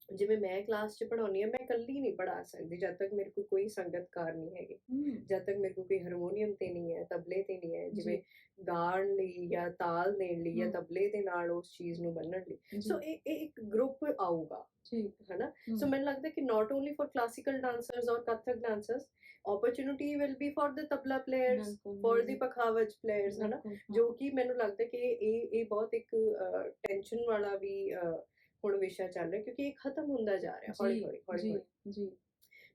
ਜਿਵੇਂ ਮੈਂ ਕਲਾਸ 'ਚ ਪੜਾਉਣੀ ਆ ਮੈਂ ਇਕੱਲੀ ਨਹੀਂ ਪੜਾ ਸਕਦੀ ਜਦ ਤੱਕ ਮੇਰੇ ਕੋਲ ਕੋਈ ਸੰਗਤਕਾਰ ਨਹੀਂ ਹੈਗੇ ਜਦ ਤੱਕ ਮੇਰੇ ਕੋਲ ਕੋਈ ਹਾਰਮੋਨੀਅਮ ਤੇ ਨਹੀਂ ਹੈ ਤਬਲੇ ਤੇ ਨਹੀਂ ਹੈ। ਜਿਵੇਂ ਗਾਣ ਲਈ ਜਾਂ ਤਾਲ ਦੇਣ ਲਈ ਜਾਂ। ਤਬਲੇ ਦੇ ਨਾਲ ਉਸ ਚੀਜ਼ ਨੂੰ ਬੰਨਣ ਲਈ ਸੋ ਇਹ ਇਹ ਇੱਕ ਗਰੁੱਪ ਆਊਗਾ ਠੀਕ ਹਨਾ ਹਮ, ਸੋ ਮੈਨੂੰ ਲੱਗਦਾ ਕਿ not only for classical dancers ਔਰ Kathak dancers opportunity will be for the tabla players for the pakhawaj players ਹੈ। ਨਾ ਜੋ ਕਿ ਮੈਨੂੰ ਲੱਗਦਾ ਕਿ ਇਹ ਇਹ ਬਹੁਤ ਇੱਕ ਟੈਨਸ਼ਨ ਵਾਲਾ ਵੀ ਹੁਣ ਵਿਸ਼ਾ ਚੱਲ ਰਿਹਾ ਕਿਉਂਕਿ ਇਹ ਖਤਮ ਹੁੰਦਾ ਜਾ ਰਿਹਾ ਹੌਲੀ ਹੌਲੀ ਹੌਲੀ ਜੀ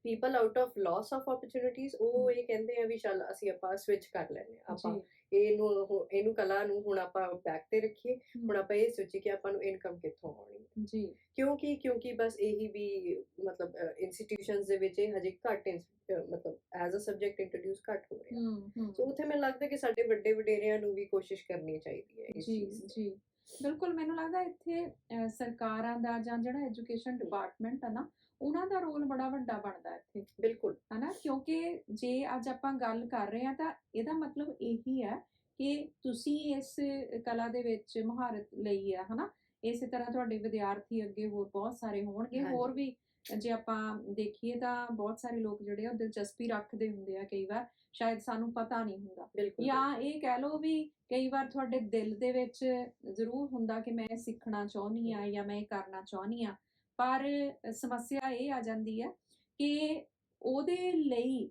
people out of lots of opportunities ਉਹ ਇਹ ਕਹਿੰਦੇ ਆ ਵੀ ਚੱਲ ਅਸੀਂ ਆਪਾਂ ਸਵਿਚ ਕਰ ਲੈਨੇ ਆਪਾਂ ਇਹਨੂੰ ਇਹਨੂੰ ਕਲਾ ਨੂੰ ਹੁਣ ਆਪਾਂ ਬੈਕ ਤੇ ਰੱਖੀਏ ਹੁਣ ਆਪਾਂ ਇਹ ਸੋਚੀਏ ਕਿ ਆਪਾਂ ਨੂੰ ਇਨਕਮ ਕਿੱਥੋਂ ਆਉਣੀ ਹੈ। ਜੀ। ਕਿਉਂਕਿ ਕਿਉਂਕਿ ਬਸ ਇਹੀ ਵੀ ਮਤਲਬ ਇੰਸਟੀਟਿਊਸ਼ਨਸ ਦੇ ਵਿੱਚ ਇਹ ਹਜੇ ਘੱਟ ਮਤਲਬ ਐਜ਼ ਅ ਸਬਜੈਕਟ ਇੰਟਰੋਡਿਊਸ ਘੱਟ ਹੋ ਰਿਹਾ। ਸੋ ਉੱਥੇ ਮੈਨੂੰ ਲੱਗਦਾ ਕਿ ਸਾਡੇ ਵੱਡੇ ਵਡੇਰਿਆਂ ਨੂੰ ਵੀ ਕੋਸ਼ਿਸ਼ ਕਰਨੀ ਚਾਹੀਦੀ ਹੈ ਇਸ ਚੀਜ਼ ਦੀ। ਜੀ। ਬਿਲਕੁਲ ਮੈਨੂੰ ਲੱਗਦਾ ਇੱਥੇ ਸਰਕਾਰਾਂ ਦਾ ਜਾਂ ਜਿਹੜਾ ਐਜੂਕੇਸ਼ਨ ਡਿਪਾਰਟਮੈਂਟ ਆ ਨਾ ਉਹਨਾਂ ਦਾ ਰੋਲ ਬੜਾ ਵੱਡਾ ਬਣਦਾ ਇੱਥੇ। ਬਿਲਕੁਲ। ਹਨਾ? ਕਿਉਂਕਿ ਜੇ ਅੱਜ ਆਪਾਂ ਗੱਲ ਕਰ ਰਹੇ ਹਾਂ ਤਾਂ ਇਹਦਾ ਮਤਲਬ ਇਹੀ ਹੈ ਕਿ ਤੁਸੀਂ ਇਸ ਕਲਾ ਦੇ ਵਿੱਚ ਮਹਾਰਤ ਲਈ ਹੈ ਹਨਾ? ਇਸੇ ਤਰ੍ਹਾਂ ਤੁਹਾਡੇ ਵਿਦਿਆਰਥੀ ਅੱਗੇ ਹੋਰ ਬਹੁਤ ਸਾਰੇ ਹੋਣਗੇ। ਹੋਰ ਵੀ ਜੇ ਆਪਾਂ ਦੇਖੀਏ ਤਾਂ ਬਹੁਤ ਸਾਰੇ ਲੋਕ ਜਿਹੜੇ ਆ ਦਿਲਚਸਪੀ ਰੱਖਦੇ ਹੁੰਦੇ ਆ ਕਈ ਵਾਰ। ਸ਼ਾਇਦ ਸਾਨੂੰ ਪਤਾ ਨਹੀਂ ਹੁੰਦਾ। ਜਾਂ ਇਹ ਕਹਿ ਲਓ ਵੀ ਕਈ ਵਾਰ ਤੁਹਾਡੇ ਦਿਲ ਦੇ ਵਿੱਚ ਜ਼ਰੂਰ ਹੁੰਦਾ ਕਿ ਮੈਂ ਸਿੱਖਣਾ ਚਾਹੁੰਦੀ ਆ ਜਾਂ ਮੈਂ ਇਹ ਕਰਨਾ ਚਾਹੁੰਦੀ ਆ ਪਰ ਸਮੱਸਿਆ ਇਹ ਆ ਜਾਂਦੀ ਹੈ ਕਿ ਉਹਦੇ ਲਈ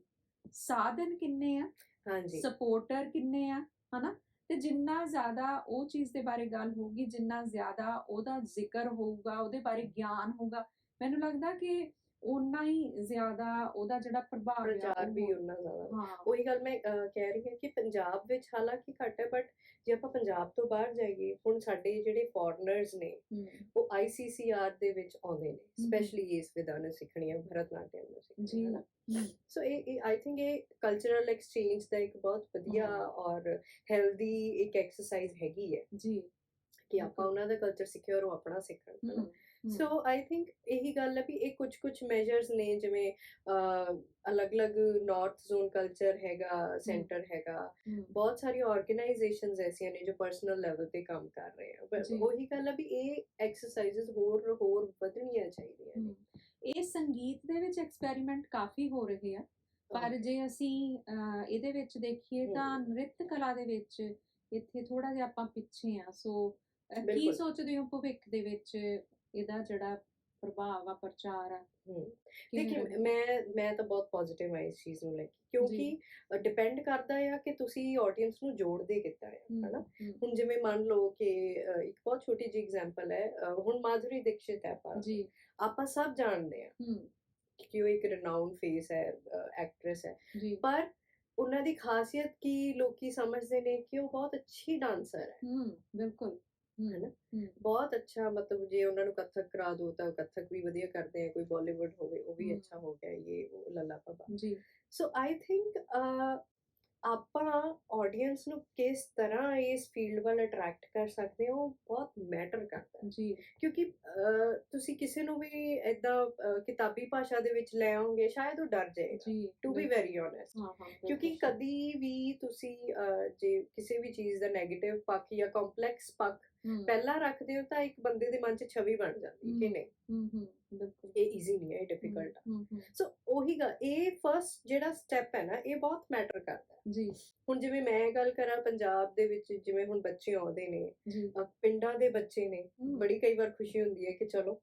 ਸਾਧਨ ਕਿੰਨੇ ਆ? ਹਾਂਜੀ। ਸਪੋਰਟਰ ਕਿੰਨੇ ਆ? ਹਨਾ? ਤੇ ਜਿੰਨਾ ਜ਼ਿਆਦਾ ਉਹ ਚੀਜ਼ ਦੇ ਬਾਰੇ ਗੱਲ ਹੋਊਗੀ ਜਿੰਨਾ ਜ਼ਿਆਦਾ ਉਹਦਾ ਜ਼ਿਕਰ ਹੋਊਗਾ ਉਹਦੇ ਬਾਰੇ ਗਿਆਨ ਹੋਊਗਾ ਮੈਨੂੰ ਲੱਗਦਾ ਕਿ ਉਨਾ ਹੀ ਜ਼ਿਆਦਾ ਉਹਦਾ ਜਿਹੜਾ ਪ੍ਰਭਾਵ ਪ੍ਰਚਾਰ ਵੀ ਉਹਨਾਂ ਜ਼ਿਆਦਾ। ਉਹੀ ਗੱਲ ਮੈਂ ਕਹਿ ਰਹੀ ਹਾਂ ਕਿ ਪੰਜਾਬ ਵਿੱਚ ਹਾਲਾਂਕਿ ਘੱਟ ਹੈ ਬਟ ਜੇ ਆਪਾਂ ਪੰਜਾਬ ਤੋਂ ਬਾਹਰ ਜਾਈਏ ਹੁਣ ਸਾਡੇ ਜਿਹੜੇ ਫੋਰਨਰਸ ਨੇ ਉਹ ICCR ਦੇ ਵਿੱਚ ਆਉਂਦੇ ਨੇ। ਸਪੈਸ਼ਲੀ ਇਸ ਵਿਧਾ ਨੂੰ ਸਿੱਖਣੀਆਂ ਭਰਤਨਾਟਿਅਮ ਨੂੰ ਹਮ, ਸੋ ਇਹ ਆਈ ਥਿੰਕ ਇਹ ਕਲਚਰਲ ਐਕਸਚੇਂਜ ਦਾ ਇੱਕ ਬਹੁਤ ਵਧੀਆ। ਔਰ ਹੈਲਦੀ ਇੱਕ ਐਕਸਰਸਾਈਜ਼ ਹੈਗੀ ਹੈ ਜੀ। ਕਿ ਆਪਾਂ ਉਹਨਾਂ ਦਾ ਕਲਚਰ ਸਿੱਖੀਏ ਔਰ ਉਹ ਆਪਣਾ ਸਿੱਖਣ ਸੋ ਆਈ ਥਿੰਕ ਇਹੀ ਗੱਲ ਹੈ ਵੀ ਇਹ ਕੁਝ ਕੁਝ ਮੈਜਰਸ ਨੇ ਜਿਵੇਂ ਅਲੱਗ-ਅਲੱਗ ਨਾਰਥ ਜ਼ੋਨ ਕਲਚਰ ਹੈਗਾ ਸੈਂਟਰ ਹੈਗਾ। ਬਹੁਤ ਸਾਰੀਆਂ ਆਰਗੇਨਾਈਜੇਸ਼ਨਸ ਐਸੀਆਂ ਨੇ ਜੋ ਪਰਸਨਲ ਲੈਵਲ ਤੇ ਕੰਮ ਕਰ ਰਹੇ ਆ। ਪਰ। ਉਹੀ ਗੱਲ ਹੈ ਵੀ ਇਹ ਐਕਸਰਸਾਈਜ਼ਸ ਹੋਰ ਹੋਰ ਵਧਣੀਆਂ ਚਾਹੀਦੀਆਂ ਨੇ। ਇਹ ਸੰਗੀਤ ਦੇ ਵਿੱਚ ਐਕਸਪੈਰੀਮੈਂਟ ਕਾਫੀ ਹੋ ਰਹੇ ਆ। ਪਰ ਜੇ ਅਸੀਂ ਇਹਦੇ ਵਿੱਚ ਦੇਖੀਏ ਤਾਂ। ਨ੍ਰਿਤ ਕਲਾ ਦੇ ਵਿੱਚ ਇੱਥੇ ਥੋੜਾ ਜਿਹਾ ਆਪਾਂ ਪਿੱਛੇ ਆ। ਸੋ ਕੀ। ਸੋਚਦੇ ਹੋ ਭਵਿੱਖ ਦੇ ਵਿੱਚ ਇਹਦਾ ਜਿਹੜਾ ਪ੍ਰਭਾਵ ਆ ਪ੍ਰਚਾਰ ਆ ਦੇਖੀ? ਮੈਂ ਮੈਂ ਤਾਂ ਬਹੁਤ ਪੋਜ਼ਿਟਿਵ ਆ ਇਸ ਚੀਜ਼ ਨੂੰ ਲੈ ਕੇ ਕਿਉਂਕਿ ਡਿਪੈਂਡ ਕਰਦਾ ਆ ਕਿ ਤੁਸੀਂ ਆਡੀਅנס ਨੂੰ ਜੋੜਦੇ ਕਿੱਦਾਂ ਆ ਹਨਾ? ਹੁਣ ਜਿਵੇਂ ਮੰਨ ਲਓ ਕਿ ਇੱਕ ਬਹੁਤ ਛੋਟੀ ਜਿਹੀ ਐਗਜ਼ਾਮਪਲ ਹੈ ਹੁਣ ਮਾਧੁਰੀ ਦੀਕਸ਼ਿਤ ਹੈ ਆਪਾਂ ਜੀ। ਆਪਾਂ ਸਭ ਜਾਣਦੇ ਆ ਕਿ ਉਹ ਇੱਕ ਰਿਨਾਊਂਡ ਫੇਸ ਹੈ ਐਕਟਰੈਸ ਹੈ ਜੀ। ਪਰ ਉਹਨਾਂ ਦੀ ਖਾਸੀਅਤ ਕੀ ਲੋਕੀ ਸਮਝਦੇ ਨੇ ਕਿ ਉਹ ਬਹੁਤ ਅੱਛੀ ਡਾਂਸਰ ਹੈ। ਹਮ ਬਿਲਕੁਲ। ਬਹੁਤ ਅੱਛਾ ਮਤਲਬ ਜੇ ਉਹਨਾਂ ਨੂੰ ਕਥਕ ਕਰਾ ਦੋ ਤਾਂ ਕਥਕ ਵੀ ਵਧੀਆ ਕਰਦੇ ਆ ਕੋਈ ਬਾਲੀਵੁੱਡ ਹੋਵੇ ਉਹ ਵੀ ਅੱਛਾ ਹੋ ਗਿਆ ਇਹ ਲੱਲਾ Baba ji so I think ਆਪਾਂ ਆਡੀਅנס ਨੂੰ ਕਿਸ ਤਰ੍ਹਾਂ ਇਸ ਫੀਲਡ ਵੱਲ ਅਟਰੈਕਟ ਕਰ ਸਕਦੇ ਹੋ ਬਹੁਤ ਮੈਟਰ ਕਰਦਾ ਜੀ ਕਿਉਂਕਿ ਤੁਸੀਂ ਕਿਸੇ ਨੂੰ ਵੀ ਐਦਾਂ ਕਿਤਾਬੀ ਭਾਸ਼ਾ ਦੇ ਵਿੱਚ ਲੈ ਆਉਂਗੇ ਸ਼ਾਇਦ ਉਹ ਡਰ ਜਾਏਗਾ ਟੂ ਬੀ ਵੈਰੀ ਓਨੈਸਟ ਕਿਉਂਕਿ ਕਦੀ ਵੀ ਤੁਸੀਂ ਜੇ ਕਿਸੇ ਵੀ ਚੀਜ਼ ਦਾ 네ਗੇਟਿਵ ਪੱਖ ਜਾਂ ਕੰਪਲੈਕਸ ਪੱਖ ਪਹਿਲਾਂ ਰੱਖਦੇ ਹੋ ਤਾਂ ਇੱਕ ਬੰਦੇ ਦੇ ਮਨ 'ਚ ਛਵੀ ਬਣ ਜਾਂਦੀ ਕਿ। ਨਹੀਂ। ਹਮ ਹਮ ਬਿਲਕੁਲ। ਇਹ ਈਜ਼ੀ ਨਹੀਂ ਹੈ ਇਹ ਡਿਫਿਕਲਟ ਹਮ, ਸੋ ਉਹੀ ਗੱਲ ਇਹ ਫਰਸਟ ਜਿਹੜਾ ਸਟੈਪ ਹੈ ਨਾ ਇਹ ਬਹੁਤ ਮੈਟਰ ਕਰਦਾ ਹੈ। ਜੀ। ਹੁਣ ਜਿਵੇਂ ਮੈਂ ਗੱਲ ਕਰਾਂ ਪੰਜਾਬ ਦੇ ਵਿੱਚ ਜਿਵੇਂ ਹੁਣ ਬੱਚੇ ਆਉਂਦੇ ਨੇ ਪਿੰਡਾਂ ਦੇ ਬੱਚੇ ਨੇ ਬੜੀ ਕਈ ਵਾਰ ਖੁਸ਼ੀ ਹੁੰਦੀ ਹੈ ਕਿ ਚਲੋ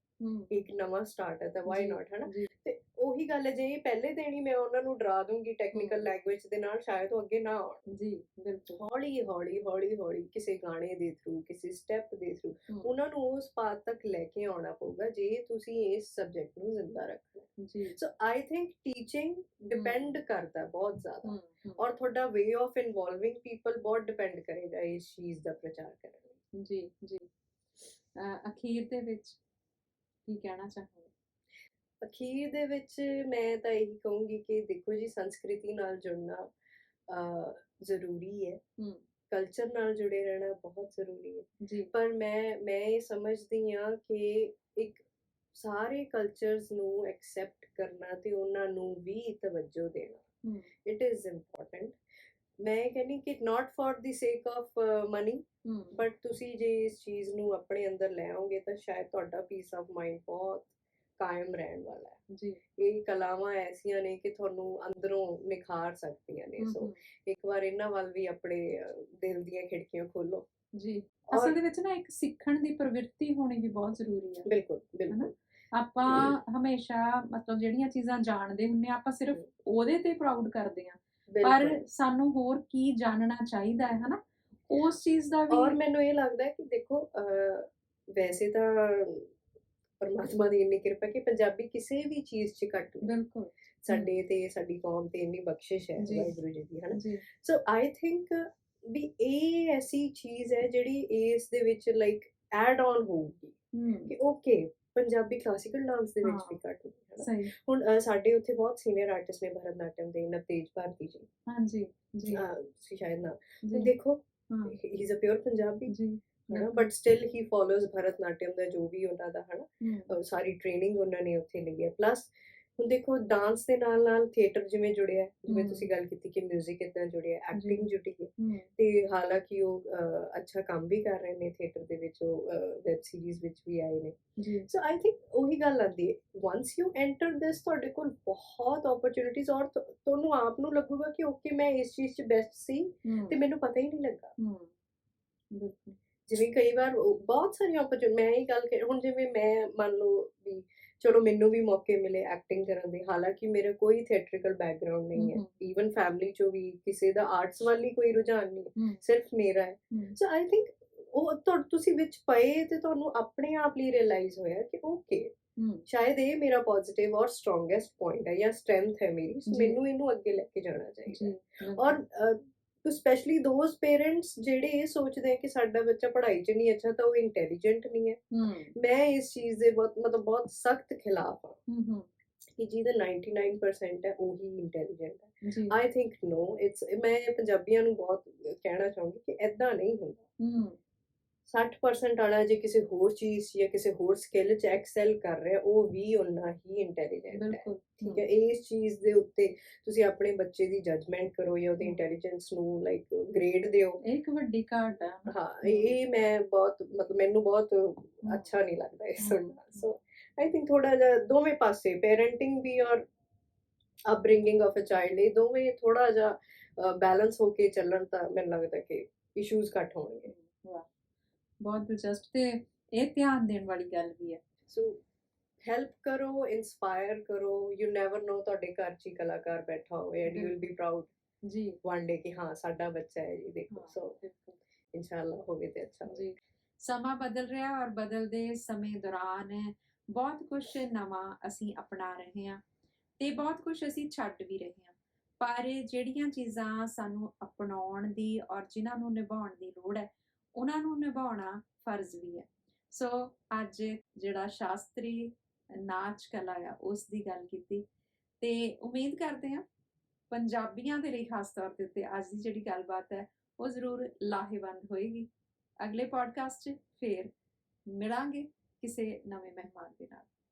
ਇੱਕ ਨਵਾਂ ਸਟਾਰਟ ਹੈ ਤਾਂ ਵਾਈ ਨਾਟ ਹਨਾ? ਜੀ। ਤੇ ਉਹੀ ਗੱਲ ਹੈ ਜੇ ਇਹ ਪਹਿਲੇ ਦਿਨ ਹੀ ਮੈਂ ਉਹਨਾਂ ਨੂੰ ਡਰਾ ਦੂੰਗੀ ਟੈਕਨੀਕਲ। ਲੈਂਗੁਏਜ ਦੇ ਨਾਲ ਸ਼ਾਇਦ ਉਹ ਅੱਗੇ ਨਾ ਆਉਣ। ਜੀ ਬਿਲਕੁਲ। ਹੌਲੀ ਹੌਲੀ ਹੌਲੀ ਹੌਲੀ ਕਿਸੇ ਗਾਣੇ ਦੇ ਥਰੂ ਕਿਸੇ ਸਟੈਪ ਦੇ ਥਰੂ ਉਹਨਾਂ ਨੂੰ ਉਸ ਪਾਤ ਤੱਕ ਲੈ ਕੇ ਆਉਣਾ ਪਊਗਾ ਜੇ ਤੁਸੀਂ ਇਸ ਸਬਜੈਕਟ ਨੂੰ ਜ਼ਿੰਦਾ ਰੱਖਣਾ ਜੀ। So I think teaching depend ਕਰਦਾ ਬਹੁਤ ਜ਼ਿਆਦਾ। ਔਰ ਤੁਹਾਡਾ ਵੇ ਆਫ ਇਨਵੋਲਵਿੰਗ ਪੀਪਲ ਬਹੁਤ ਡਿਪੈਂਡ ਕਰੇਗਾ ਇਸ ਚੀਜ਼ ਦਾ ਪ੍ਰਚਾਰ ਕਰਨ ਜੀ ਜੀ। ਅਖੀਰ ਦੇ ਵਿੱਚ ਕੀ ਕਹਿਣਾ ਚਾਹੋਗੇ? ਅਖੀਰ ਦੇ ਵਿੱਚ ਮੈਂ ਤਾਂ ਇਹੀ ਕਹੂੰਗੀ ਕਿ ਦੇਖੋ ਜੀ ਸੰਸਕ੍ਰਿਤੀ ਨਾਲ ਜੁੜਨਾ ਜ਼ਰੂਰੀ ਹੈ। ਕਲਚਰ ਨਾਲ ਜੁੜੇ ਰਹਿਣਾ ਬਹੁਤ ਜ਼ਰੂਰੀ ਹੈ। ਜੀ। ਪਰ ਮੈਂ ਮੈਂ ਇਹ ਸਮਝਦੀ ਹਾਂ ਕਿ ਇੱਕ ਸਾਰੇ ਕਲਚਰਸ ਨੂੰ ਐਕਸੈਪਟ ਕਰਨਾ ਤੇ ਉਹਨਾਂ ਨੂੰ ਵੀ ਤਵੱਜੋ ਦੇਣਾ। ਇਟ ਇਜ਼ ਇੰਪੋਰਟੈਂਟ ਮੈਂ ਕਹਿੰਦੀ ਕਿ ਨਾਟ ਫॉर ਦੀ ਸੇਕ ਆਫ ਮਨੀ ਬਟ ਤੁਸੀਂ ਜੇ ਇਸ ਚੀਜ਼ ਨੂੰ ਆਪਣੇ ਅੰਦਰ ਲੈ ਆਓਗੇ ਤਾਂ ਸ਼ਾਇਦ ਤੁਹਾਡਾ ਪੀਸ ਆਫ ਮਾਈਂਡ ਬਹੁਤ ਕਾਇਮ ਰਹਿਣ ਵਾਲਾ ਹੈ। ਜੀ। ਇਹ ਕਲਾਵਾਂ ਐਸੀਆਂ ਨੇ ਕਿ ਤੁਹਾਨੂੰ ਅੰਦਰੋਂ ਨਿਖਾਰ ਸਕਦੀਆਂ ਨੇ। ਸੋ ਇੱਕ ਵਾਰ ਇਹਨਾਂ ਵੱਲ ਵੀ ਆਪਣੇ ਦਿਲ ਦੀਆਂ ਖਿੜਕੀਆਂ ਖੋਲੋ। ਜੀ। ਅਸਲ ਦੇ ਵਿੱਚ ਨਾ ਇੱਕ ਸਿੱਖਣ ਦੀ ਪ੍ਰਵਿਰਤੀ ਹੋਣੀ ਵੀ ਬਹੁਤ ਜ਼ਰੂਰੀ ਹੈ। ਬਿਲਕੁਲ ਬਿਲਕੁਲ। ਆਪਾਂ ਹਮੇਸ਼ਾ ਮਤਲਬ ਜਿਹੜੀਆਂ ਚੀਜ਼ਾਂ ਜਾਣਦੇ ਹੁੰਨੇ ਆਪਾਂ ਸਿਰਫ ਉਹਦੇ ਤੇ ਪ੍ਰਾਊਡ ਕਰਦੇ ਆ ਪਰ ਸਾਨੂੰ ਹੋਰ ਕੀ ਜਾਣਨਾ ਚਾਹੀਦਾ ਹੈ ਹਨਾ? ਉਸ ਚੀਜ਼ ਦਾ ਔਰ ਵੀ ਮੈਨੂੰ ਇਹ ਲੱਗਦਾ ਹੈ ਕਿ ਦੇਖੋ ਵੈਸੇ ਤਾਂ ਪਰਮਾਤਮਾ ਦੀ ਇੰਨੀ ਕਿਰਪਾ ਕਿ ਪੰਜਾਬੀ ਕਿਸੇ ਵੀ ਚੀਜ਼ 'ਚ ਘੱਟ ਬਿਲਕੁਲ। ਸਾਡੇ ਤੇ ਸਾਡੀ ਕੌਮ ਤੇ ਇੰਨੀ ਬਖਸ਼ਿਸ਼ ਹੈ। ਵਾਹਿਗੁਰੂ ਜੀ ਦੀ ਹਨਾ? ਸੋ ਆਈ ਥਿੰਕ ਵੀ ਇਹ ਐਸੀ ਚੀਜ਼ ਹੈ ਜਿਹੜੀ ਇਸ ਦੇ ਵਿੱਚ ਲਾਈਕ ਐਡ ਆਨ ਹੋਊਗੀ। ਕਿ ਓਕੇ ਪੰਜਾਬੀ ਕਲਾਸੀਕਲ ਡਾਂਸ ਦੇ ਵਿੱਚ। ਵੀ ਘੱਟ ਸਹੀ। ਹੁਣ ਸਾਡੇ ਉੱਥੇ ਬਹੁਤ ਸੀਨੀਅਰ ਆਰਟਿਸਟ ਨੇ ਭਰਤਨਾਟਿਅਮ ਦੇ ਨਵਤੇਜ ਭਾਰਤੀ ਜੀ। ਹਾਂਜੀ ਜੀ। ਤੁਸੀਂ ਸ਼ਾਇਦ ਨਾ ਦੇਖੋ ਹਾਂ। ਇਜ਼ ਅ ਪਿਓਰ ਪੰਜਾਬੀ ਜੀ ਹਨਾ but still he follows Bharatanatyam ਦਾ ਜੋ ਵੀ ਉਹਨਾਂ ਦਾ ਹਨਾ ਸਾਰੀ ਟ੍ਰੇਨਿੰਗ ਉਹਨਾਂ ਨੇ ਉੱਥੇ ਲਈ ਹੈ। ਪਲੱਸ ਹੁਣ ਦੇਖੋ ਡਾਂਸ ਦੇ ਨਾਲ ਨਾਲ ਥੀਏਟਰ ਜਿਵੇਂ ਜੁੜਿਆ ਜਿਵੇਂ ਤੁਸੀਂ ਗੱਲ ਕੀਤੀ ਕਿ 뮤직 ਇਤਨਾ ਜੁੜਿਆ ਐਕਟਿੰਗ ਜੁੜੀ ਹੈ ਤੇ ਹਾਲਾਂਕਿ ਉਹ ਅੱਛਾ ਕੰਮ ਵੀ ਕਰ ਰਹੇ ਨੇ ਥੀਏਟਰ ਦੇ ਵਿੱਚ ਉਹ ਵੈਬ ਸੀਰੀਜ਼ ਵਿੱਚ ਵੀ ਆਏ ਨੇ। ਸੋ ਆਈ ਥਿੰਕ ਉਹੀ ਗੱਲ ਆਂਦੀ ਹੈ ਵਾਂਸ ਯੂ ਐਂਟਰ ਦਿਸ ਤੁਹਾਡੇ ਕੋਲ ਬਹੁਤ ਓਪਰਚ्युनिटीज ਔਰ ਤੁਹਾਨੂੰ ਆਪ ਨੂੰ ਲੱਗੂਗਾ ਕਿ ਓਕੇ ਮੈਂ ਇਸ ਚੀਜ਼ 'ਚ ਬੈਸਟ ਸੀ ਤੇ ਮੈਨੂੰ ਪਤਾ ਹੀ ਨਹੀਂ ਲੱਗਾ। ਜਿਵੇਂ ਕਈ ਵਾਰ ਬਹੁਤ ਸਾਰੀਆਂ ਓਪਰਚੁਨਿਟੀ ਮੈਂ ਇਹ ਗੱਲ ਹੁਣ ਜਿਵੇਂ ਮੈਂ ਮੰਨ ਲਓ ਵੀ ਚਲੋ ਮੈਨੂੰ ਵੀ ਮੌਕੇ ਮਿਲੇ ਐਕਟਿੰਗ ਕਰਨ ਦੇ ਹਾਲਾਂਕਿ ਮੇਰਾ ਕੋਈ ਥੀਏਟ੍ਰੀਕਲ ਬੈਕਗ੍ਰਾਉਂਡ ਨਹੀਂ ਹੈ। ਈਵਨ ਫੈਮਿਲੀ ਚੋਂ ਵੀ ਕਿਸੇ ਦਾ ਆਰਟਸ ਵੱਲ ਕੋਈ ਰੁਝਾਨ ਨਹੀਂ। ਸਿਰਫ ਮੇਰਾ ਹੈ ਸੋ ਆਈ ਥਿੰਕ ਉਹ ਤੁਸੀਂ ਵਿੱਚ ਪਏ ਤੇ ਤੁਹਾਨੂੰ ਆਪਣੇ ਆਪ ਲਈ ਰਿਅਲਾਈਜ਼ ਹੋਇਆ ਕਿ ਓਕੇ ਸ਼ਾਇਦ ਇਹ ਮੇਰਾ ਪੋਜ਼ਿਟਿਵ ਔਰ ਸਟਰੋਂਗੈਸਟ ਪੁਆਇੰਟ ਹੈ ਜਾਂ ਸਟਰੈਂਥ ਹੈ ਮੇਰੀ। ਮੈਨੂੰ ਇਹਨੂੰ ਅੱਗੇ ਲੈ ਕੇ ਜਾਣਾ ਚਾਹੀਦਾ। ਔਰ ਟੂ ਸਪੈਸ਼ਲੀ ਦੋਜ਼ ਪੇਰੈਂਟਸ ਜਿਹੜੇ ਇਹ ਸੋਚਦੇ ਆ ਕਿ ਸਾਡਾ ਬੱਚਾ ਪੜ੍ਹਾਈ 'ਚ ਨਹੀਂ ਅੱਛਾ ਤਾਂ ਉਹ ਇੰਟੈਲੀਜੈਂਟ ਨਹੀਂ ਹੈ। ਮੈਂ ਇਸ ਚੀਜ਼ ਦੇ ਬਹੁਤ ਮਤਲਬ ਬਹੁਤ ਸਖਤ ਖਿਲਾਫ ਹਾਂ। ਕਿ ਜਿਹਦਾ 99% ਹੈ ਉਹੀ ਇੰਟੈਲੀਜੈਂਟ ਹੈ। ਆਈ ਥਿੰਕ ਨੋ ਇਟਸ ਮੈਂ ਪੰਜਾਬੀਆਂ ਨੂੰ ਬਹੁਤ ਕਹਿਣਾ ਚਾਹੂੰਗੀ ਕਿ ਐਦਾਂ ਨਹੀਂ ਹੁੰਦਾ। ਹੂੰ। 60% ਵਾਲਾ ਜੇ ਕਿਸੇ ਹੋਰ ਚੀਜ਼ ਜਾਂ ਕਿਸੇ ਹੋਰ ਸਕਿੱਲ 'ਚ ਐਕਸੈਲ ਕਰ ਰਿਹਾ ਉਹ ਵੀ ਉਨਾ ਹੀ ਇੰਟੈਲੀਜੈਂਟ ਹੈ। ਠੀਕ ਹੈ। ਇਸ ਚੀਜ਼ ਦੇ ਉੱਤੇ ਤੁਸੀਂ ਆਪਣੇ ਬੱਚੇ ਦੀ ਜਜਮੈਂਟ ਕਰੋ ਜਾਂ ਉਹਦੀ। ਇੰਟੈਲੀਜੈਂਸ ਨੂੰ ਲਾਈਕ ਗ੍ਰੇਡ ਦਿਓ। ਇੱਕ ਵੱਡੀ ਘਾਟ ਹੈ ਨਾ। ਹਾਂ। ਇਹ ਮੈਂ ਬਹੁਤ ਮਤਲਬ ਮੈਨੂੰ ਬਹੁਤ ਅੱਛਾ ਨਹੀਂ ਲੱਗਦਾ ਇਹ ਸੁਣਨਾ ਸੋ ਆਈ ਥਿੰਕ ਥੋੜਾ ਜਿਹਾ ਦੋਵੇਂ ਪਾਸੇ ਪੈਰੈਂਟਿੰਗ ਵੀ ਔਰ ਅਪਬ੍ਰਿੰਗਿੰਗ ਆਫ ਅ ਚਾਈਲਡ ਇਹ ਦੋਵੇਂ ਥੋੜਾ ਜਿਹਾ ਬੈਲੈਂਸ ਹੋ ਕੇ ਚੱਲਣ ਤਾਂ ਮੈਨੂੰ ਲੱਗਦਾ ਕਿ ਇਸ਼ੂਜ਼ ਘੱਟ ਹੋਣਗੇ। ਬਹੁਤ ਦਿਲਚਸਪ ਤੇ ਇਹ ਧਿਆਨ ਦੇਣ ਵਾਲੀ ਗੱਲ ਵੀ ਹੈ। ਸੋ ਹੈਲਪ ਕਰੋ ਇਨਸਪਾਇਰ ਕਰੋ ਯੂ ਨੈਵਰ ਨੋ ਤੁਹਾਡੇ ਘਰ 'ਚ ਹੀ ਕਲਾਕਾਰ ਬੈਠਾ ਹੋਵੇ and you will be proud ਜੀ। ਵਨ ਡੇ ਕਿ ਹਾਂ ਸਾਡਾ ਬੱਚਾ ਹੈ ਜੀ ਦੇਖੋ ਸੋ ਇਨਸ਼ਾਅੱਲਾ ਹੋਵੇ ਤੇ ਅੱਛਾ ਜੀ। ਸਮਾਂ ਬਦਲ ਰਿਹਾ ਔਰ ਬਦਲਦੇ ਸਮੇਂ ਦੌਰਾਨ ਬਹੁਤ ਕੁਝ ਨਵਾਂ ਅਸੀਂ ਅਪਣਾ ਰਹੇ ਹਾਂ ਤੇ ਬਹੁਤ ਕੁਝ ਅਸੀਂ ਛੱਡ ਵੀ ਰਹੇ ਹਾਂ। ਪਰ ਜਿਹੜੀਆਂ ਚੀਜ਼ਾਂ ਸਾਨੂੰ ਅਪਣਾਉਣ ਦੀ ਔਰ ਜਿਨ੍ਹਾਂ ਨੂੰ ਨਿਭਾਉਣ ਦੀ ਲੋੜ ਹੈ ਉਹਨਾਂ ਨੂੰ ਨਿਭਾਉਣਾ ਫਰਜ਼ ਵੀ ਹੈ। ਸੋ ਅੱਜ ਜਿਹੜਾ ਸ਼ਾਸਤਰੀ ਨਾਚ ਕਲਾ ਆ, ਉਸ ਦੀ ਗੱਲ ਕੀਤੀ। ਤੇ ਉਮੀਦ ਕਰਦੇ ਹਾਂ ਪੰਜਾਬੀਆਂ ਦੇ ਲਈ ਖਾਸ ਤੌਰ ਤੇ ਉੱਤੇ ਅੱਜ ਦੀ ਜਿਹੜੀ ਗੱਲਬਾਤ ਹੈ, ਉਹ ਜ਼ਰੂਰ ਲਾਹੇਵੰਦ ਹੋਏਗੀ। ਅਗਲੇ ਪੋਡਕਾਸਟ 'ਚ ਫੇਰ ਮਿਲਾਂਗੇ ਕਿਸੇ ਨਵੇਂ ਮਹਿਮਾਨ ਦੇ ਨਾਲ।